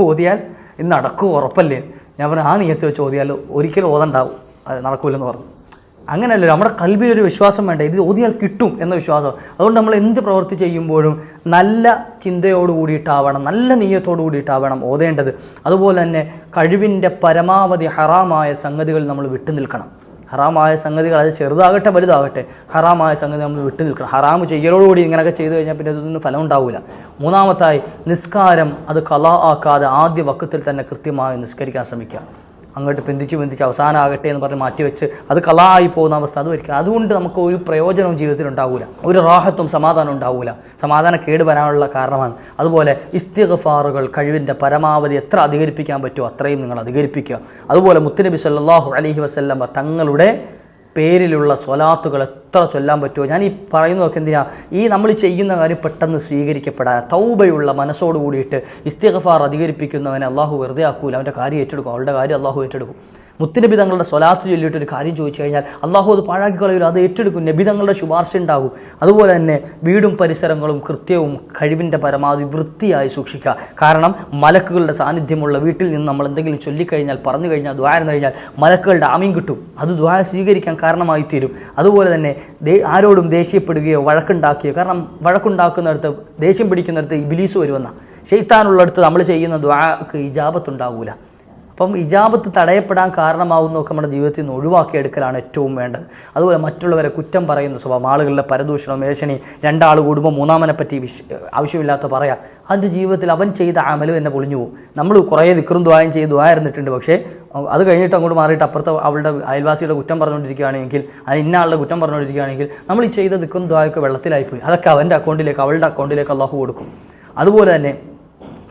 ഓതിയാൽ ഇത് നടക്കും ഉറപ്പല്ലേ? ഞാൻ പറഞ്ഞു ആ നീയത്ത് വെച്ച് ഓതിയാൽ ഒരിക്കലും ഓതണ്ടാവും. അത് നടക്കൂലെന്ന് പറഞ്ഞു. അങ്ങനെയല്ല നമ്മുടെ കൽവിയിലൊരു വിശ്വാസം വേണ്ട? ഇത് ഓതിയാൽ കിട്ടും എന്ന വിശ്വാസം. അതുകൊണ്ട് നമ്മൾ എന്ത് പ്രവൃത്തി ചെയ്യുമ്പോഴും നല്ല ചിന്തയോട് കൂടിയിട്ടാവണം നല്ല നീയത്തോട് കൂടിയിട്ടാവണം ഓതേണ്ടത്. അതുപോലെ തന്നെ കഴിവിന്റെ പരമാവധി ഹറാമായ സംഗതികൾ നമ്മൾ വിട്ടു നിൽക്കണം. ഹറാമായ സംഗതികൾ അത് ചെറുതാകട്ടെ വലുതാകട്ടെ ഹറാമായ സംഗതി നമ്മൾ വിട്ടു നിൽക്കണം. ഹറാം ചെയ്യലോടുകൂടി ഇങ്ങനെയൊക്കെ ചെയ്തു കഴിഞ്ഞാൽ പിന്നെ ഇതൊന്നും ഫലം ഉണ്ടാവില്ല. മൂന്നാമത്തായി നിസ്കാരം അത് കലാ ആക്കാതെ ആദ്യ വക്കത്തിൽ തന്നെ കൃത്യമായി നിസ്കരിക്കാൻ ശ്രമിക്കുക. അങ്ങോട്ട് ബന്ധിച്ച് ബന്ധിച്ച് അവസാനമാകട്ടെ എന്ന് പറഞ്ഞ് മാറ്റിവെച്ച് അത് കളായി പോകുന്ന അവസ്ഥ അത് വരിക. അതുകൊണ്ട് നമുക്ക് ഒരു പ്രയോജനവും ജീവിതത്തിൽ ഉണ്ടാവില്ല ഒരു റാഹത്വം സമാധാനം ഉണ്ടാവില്ല സമാധാനം കേട് വരാനുള്ള കാരണമാണ്. അതുപോലെ ഇസ്തിഗഫാറുകൾ കഴിവിന്റെ പരമാവധി എത്ര അധികരിപ്പിക്കാൻ പറ്റുമോ അത്രയും നിങ്ങൾ അധികരിപ്പിക്കുക. അതുപോലെ മുത്തുനബി സല്ലാഹു അലഹി വസല്ലമ തങ്ങളുടെ പേരിലുള്ള സ്വലാത്തുകൾ എത്ര ചൊല്ലാൻ പറ്റുമോ? ഞാൻ ഈ പറയുന്നതൊക്കെ എന്തിനാ? ഈ നമ്മൾ ചെയ്യുന്ന കാര്യം പെട്ടെന്ന് സ്വീകരിക്കപ്പെടാൻ തൗബയുള്ള മനസ്സോട് കൂടിയിട്ട് ഇസ്തിഗഫാർ അധികരിപ്പിക്കുന്നവനെ അള്ളാഹു വെറുതെ ആക്കൂല അവന്റെ കാര്യം ഏറ്റെടുക്കും. അവളുടെ കാര്യം അള്ളാഹു ഏറ്റെടുക്കും. മുത്തുനബി തങ്ങളുടെ സ്വലാത്ത് ചൊല്ലിയിട്ട് ഒരു കാര്യം ചോദിച്ചു കഴിഞ്ഞാൽ അള്ളാഹു അത് പാഴാക്കി കളയില്ല അത് ഏറ്റെടുക്കും. നബി തങ്ങളുടെ ശുപാർശ ഉണ്ടാകും. അതുപോലെ തന്നെ വീടും പരിസരങ്ങളും കൃത്യവും കഴിവിന്റെ പരമാവധി വൃത്തിയായി സൂക്ഷിക്കുക. കാരണം മലക്കുകളുടെ സാന്നിധ്യമുള്ള വീട്ടിൽ നിന്ന് നമ്മൾ എന്തെങ്കിലും ചൊല്ലിക്കഴിഞ്ഞാൽ പറഞ്ഞു കഴിഞ്ഞാൽ ദ്വാരം കഴിഞ്ഞാൽ മലക്കുകളുടെ ആമീൻ കിട്ടും. അത് ദ്വാര സ്വീകരിക്കാൻ കാരണമായി തീരും. അതുപോലെ തന്നെ ആരോടും ദേഷ്യപ്പെടുകയോ വഴക്കുണ്ടാക്കുകയോ കാരണം വഴക്കുണ്ടാക്കുന്നിടത്ത് ദേഷ്യം പിടിക്കുന്നിടത്ത് ഇബിലീസ് വരുമെന്ന. ഷെയ്ത്താനുള്ളിടത്ത് നമ്മൾ ചെയ്യുന്ന ദ്വാക്ക് ഇജാബത്തുണ്ടാവൂല അപ്പം ഇജാബത്ത് തടയപ്പെടാൻ കാരണമാവുന്നതൊക്കെ നമ്മുടെ ജീവിതത്തിൽ നിന്ന് ഒഴിവാക്കിയെടുക്കലാണ് ഏറ്റവും വേണ്ടത്. അതുപോലെ മറ്റുള്ളവരെ കുറ്റം പറയുന്ന സ്വഭാവം ആളുകളുടെ പരദൂഷണം മേശണി രണ്ടാൾ കൂടുമ്പോൾ മൂന്നാമനെ പറ്റി വിശ് ആവശ്യമില്ലാത്ത പറയാം. അതിന്റെ ജീവിതത്തിൽ അവൻ ചെയ്ത അമലും എന്നെ പൊളിഞ്ഞു പോകും. നമ്മൾ കുറേ ദിക്കറും ദ്വായം ചെയ്ത് ദ്വായിരുന്നിട്ടുണ്ട് പക്ഷേ അത് കഴിഞ്ഞിട്ട് അങ്ങോട്ട് മാറിയിട്ട് അപ്പുറത്തെ അവളുടെ അയൽവാസിയുടെ കുറ്റം പറഞ്ഞുകൊണ്ടിരിക്കുകയാണെങ്കിൽ അത് ഇന്ന ആളുടെ കുറ്റം പറഞ്ഞുകൊണ്ടിരിക്കുകയാണെങ്കിൽ നമ്മൾ ഈ ചെയ്ത ദിക്കറും ദ്വായൊക്കെ വെള്ളത്തിലായിപ്പോയി. അതൊക്കെ അവന്റെ അക്കൗണ്ടിലേക്ക് അവളുടെ അക്കൗണ്ടിലേക്ക് അള്ളാഹു കൊടുക്കും. അതുപോലെ തന്നെ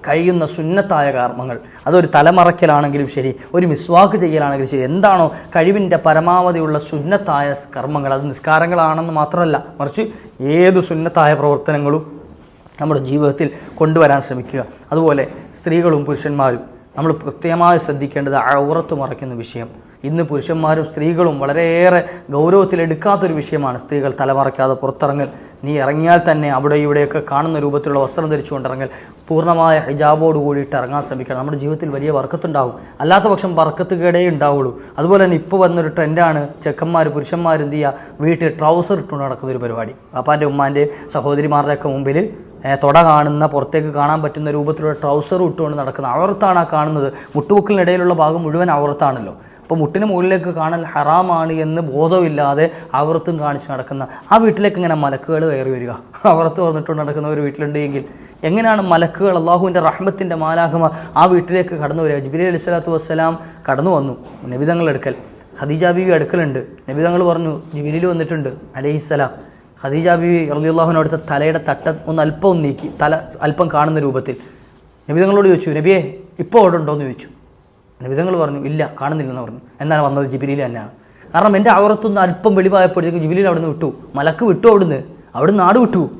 കഴിയുന്ന സുന്നത്തായ കർമ്മങ്ങൾ. അതൊരു തലമറയ്ക്കലാണെങ്കിലും ശരി ഒരു മിസ്വാക്ക് ചെയ്യലാണെങ്കിലും ശരി എന്താണോ കഴിവിന്റെ പരമാവധിയുള്ള സുന്നത്തായ കർമ്മങ്ങൾ. അത് നിസ്കാരങ്ങളാണെന്ന് മാത്രമല്ല മറിച്ച് ഏത് സുന്നത്തായ പ്രവർത്തനങ്ങളും നമ്മുടെ ജീവിതത്തിൽ കൊണ്ടുവരാൻ ശ്രമിക്കുക. അതുപോലെ സ്ത്രീകളും പുരുഷന്മാരും നമ്മൾ പ്രത്യേകമായി ശ്രദ്ധിക്കേണ്ടത് ഔറത്ത് മറയ്ക്കുന്ന വിഷയം. ഇന്ന് പുരുഷന്മാരും സ്ത്രീകളും വളരെയേറെ ഗൗരവത്തിലെടുക്കാത്തൊരു വിഷയമാണ് സ്ത്രീകൾ തലമറയ്ക്കാതെ പുറത്തിറങ്ങൽ. നീ ഇറങ്ങിയാൽ തന്നെ അവിടെ ഇവിടെയൊക്കെ കാണുന്ന രൂപത്തിലുള്ള വസ്ത്രം ധരിച്ചുകൊണ്ടിറങ്ങൽ. പൂർണമായ ഹിജാബോട് കൂടിയിട്ട് ഇറങ്ങാൻ ശ്രമിക്കണം. നമ്മുടെ ജീവിതത്തിൽ വലിയ വർക്കത്തുണ്ടാവും. അല്ലാത്ത പക്ഷം വർക്കത്ത് കേടേ ഉണ്ടാവുള്ളൂ. അതുപോലെ തന്നെ ഇപ്പോൾ വന്നൊരു ട്രെൻഡാണ് ചെക്കന്മാർ പുരുഷന്മാർ എന്ത് ചെയ്യുക? വീട്ടിൽ ട്രൗസർ ഇട്ടുകൊണ്ട് നടക്കുന്ന ഒരു പരിപാടി. പാപ്പാന്റെ ഉമ്മാന്റെ സഹോദരിമാരുടെയൊക്കെ മുമ്പിൽ തൊട കാണുന്ന പുറത്തേക്ക് കാണാൻ പറ്റുന്ന രൂപത്തിലുള്ള ട്രൗസർ ഇട്ടുകൊണ്ട് നടക്കുന്ന അവർത്താണ് ആ കാണുന്നത്. മുട്ടുമുക്കിനിടയിലുള്ള ഭാഗം മുഴുവൻ അവർത്താണല്ലോ. അപ്പോൾ മുട്ടിന് മുകളിലേക്ക് കാണൽ ഹറാമാണ് എന്ന് ബോധമില്ലാതെ അവർത്തും കാണിച്ച് നടക്കുന്ന ആ വീട്ടിലേക്ക് ഇങ്ങനെ മലക്കുകൾ കയറി വരിക. അവർത്ത് വന്നിട്ടുണ്ട് നടക്കുന്ന ഒരു വീട്ടിലുണ്ടെങ്കിൽ എങ്ങനെയാണ് മലക്കുകൾ അള്ളാഹുവിന്റെ റഹ്മത്തിന്റെ മാലാഹമ ആ വീട്ടിലേക്ക് കടന്നു വരിക? ജിബിലി അലി സ്വലാത്തു വസ്സലാം കടന്നു വന്നു നബിതങ്ങൾ അടുക്കൽ. ഖദീജ ബീവി അടുക്കലുണ്ട്. നബിതങ്ങൾ പറഞ്ഞു ജിബിലിൽ വന്നിട്ടുണ്ട് അലൈഹിസ്സലാം ഖദീജ ബിബി റളിയല്ലാഹുവിന് അവിടുത്തെ തലയുടെ തട്ട ഒന്ന് അല്പം നീക്കി തല അല്പം കാണുന്ന രൂപത്തിൽ. നബിതങ്ങളോട് ചോദിച്ചു നബിയെ ഇപ്പോൾ അവിടെ ഉണ്ടോ? എന്ന് ചോദിച്ചു. നബിതങ്ങൾ പറഞ്ഞു ഇല്ല കാണുന്നില്ലെന്ന് പറഞ്ഞു. എന്നാൽ വന്നത് ജിബിലിയിൽ തന്നെയാണ് കാരണം എന്റെ അവർത്തുനിന്ന് അല്പം വെളിവായപ്പോഴത്തേക്ക് ജിബിലിൽ അവിടുന്ന് വിട്ടു. മലക്ക് വിട്ടു അവിടുന്ന്. അവിടുന്ന് നാട് വിട്ടു.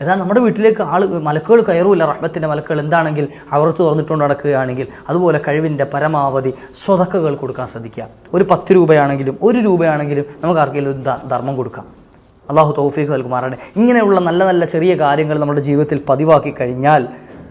എന്നാൽ നമ്മുടെ വീട്ടിലേക്ക് ആൾ മലക്കുകൾ കയറൂല. റഹ്മത്തിന്റെ മലക്കുകൾ എന്താണെങ്കിൽ അവർത്ത് തുറന്നിട്ടുകൊണ്ട് നടക്കുകയാണെങ്കിൽ അതുപോലെ കഴിവിന്റെ പരമാവധി സ്വതക്കകൾ കൊടുക്കാൻ ശ്രദ്ധിക്കുക. ഒരു പത്ത് രൂപയാണെങ്കിലും ഒരു രൂപയാണെങ്കിലും നമുക്ക് ആർക്കെങ്കിലും ധർമ്മം കൊടുക്കാം. അള്ളാഹു തൗഫീഖ് നൽകുമാറാണ്. ഇങ്ങനെയുള്ള നല്ല നല്ല ചെറിയ കാര്യങ്ങൾ നമ്മുടെ ജീവിതത്തിൽ പതിവാക്കി കഴിഞ്ഞാൽ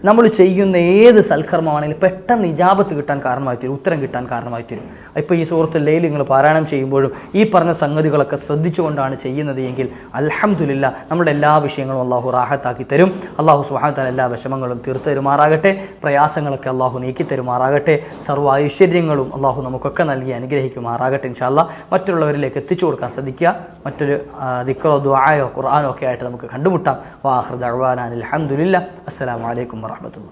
നമ്മൾ ചെയ്യുന്ന ഏത് സൽക്കർമ്മമാണെങ്കിലും പെട്ടെന്ന് ഇജാബത്ത് കിട്ടാൻ കാരണമായി തീരും ഉത്തരം കിട്ടാൻ കാരണമായി തീരും. ഇപ്പോൾ ഈ സുഹൃത്ത് ലൈൽ നിങ്ങൾ പാരായണം ചെയ്യുമ്പോഴും ഈ പറഞ്ഞ സംഗതികളൊക്കെ ശ്രദ്ധിച്ചുകൊണ്ടാണ് ചെയ്യുന്നത് എങ്കിൽ അലഹമുല്ല നമ്മുടെ എല്ലാ വിഷയങ്ങളും അള്ളാഹു റാഹത്താക്കി തരും. അള്ളാഹു സുഹാത്താൽ എല്ലാ വിഷമങ്ങളും തീർത്തു തരുമാറാകട്ടെ. പ്രയാസങ്ങളൊക്കെ അള്ളാഹു നീക്കി തരുമാറാകട്ടെ. സർവ ഐശ്വര്യങ്ങളും അള്ളാഹു നമുക്കൊക്കെ നൽകി അനുഗ്രഹിക്കുമാറാകട്ടെ ഇൻഷാല്ല മറ്റുള്ളവരിലേക്ക് എത്തിച്ചു കൊടുക്കാൻ ശ്രദ്ധിക്കുക. മറ്റൊരു ദിക്കറോ ദുആയോ ഖുർആാനോ ഒക്കെ ആയിട്ട് നമുക്ക് കണ്ടുമുട്ടാം. വാഹൃദ് അഹ്വാനാൻ അലഹമുല്ല അസ്സലാമലൈക്കും ورحمة الله.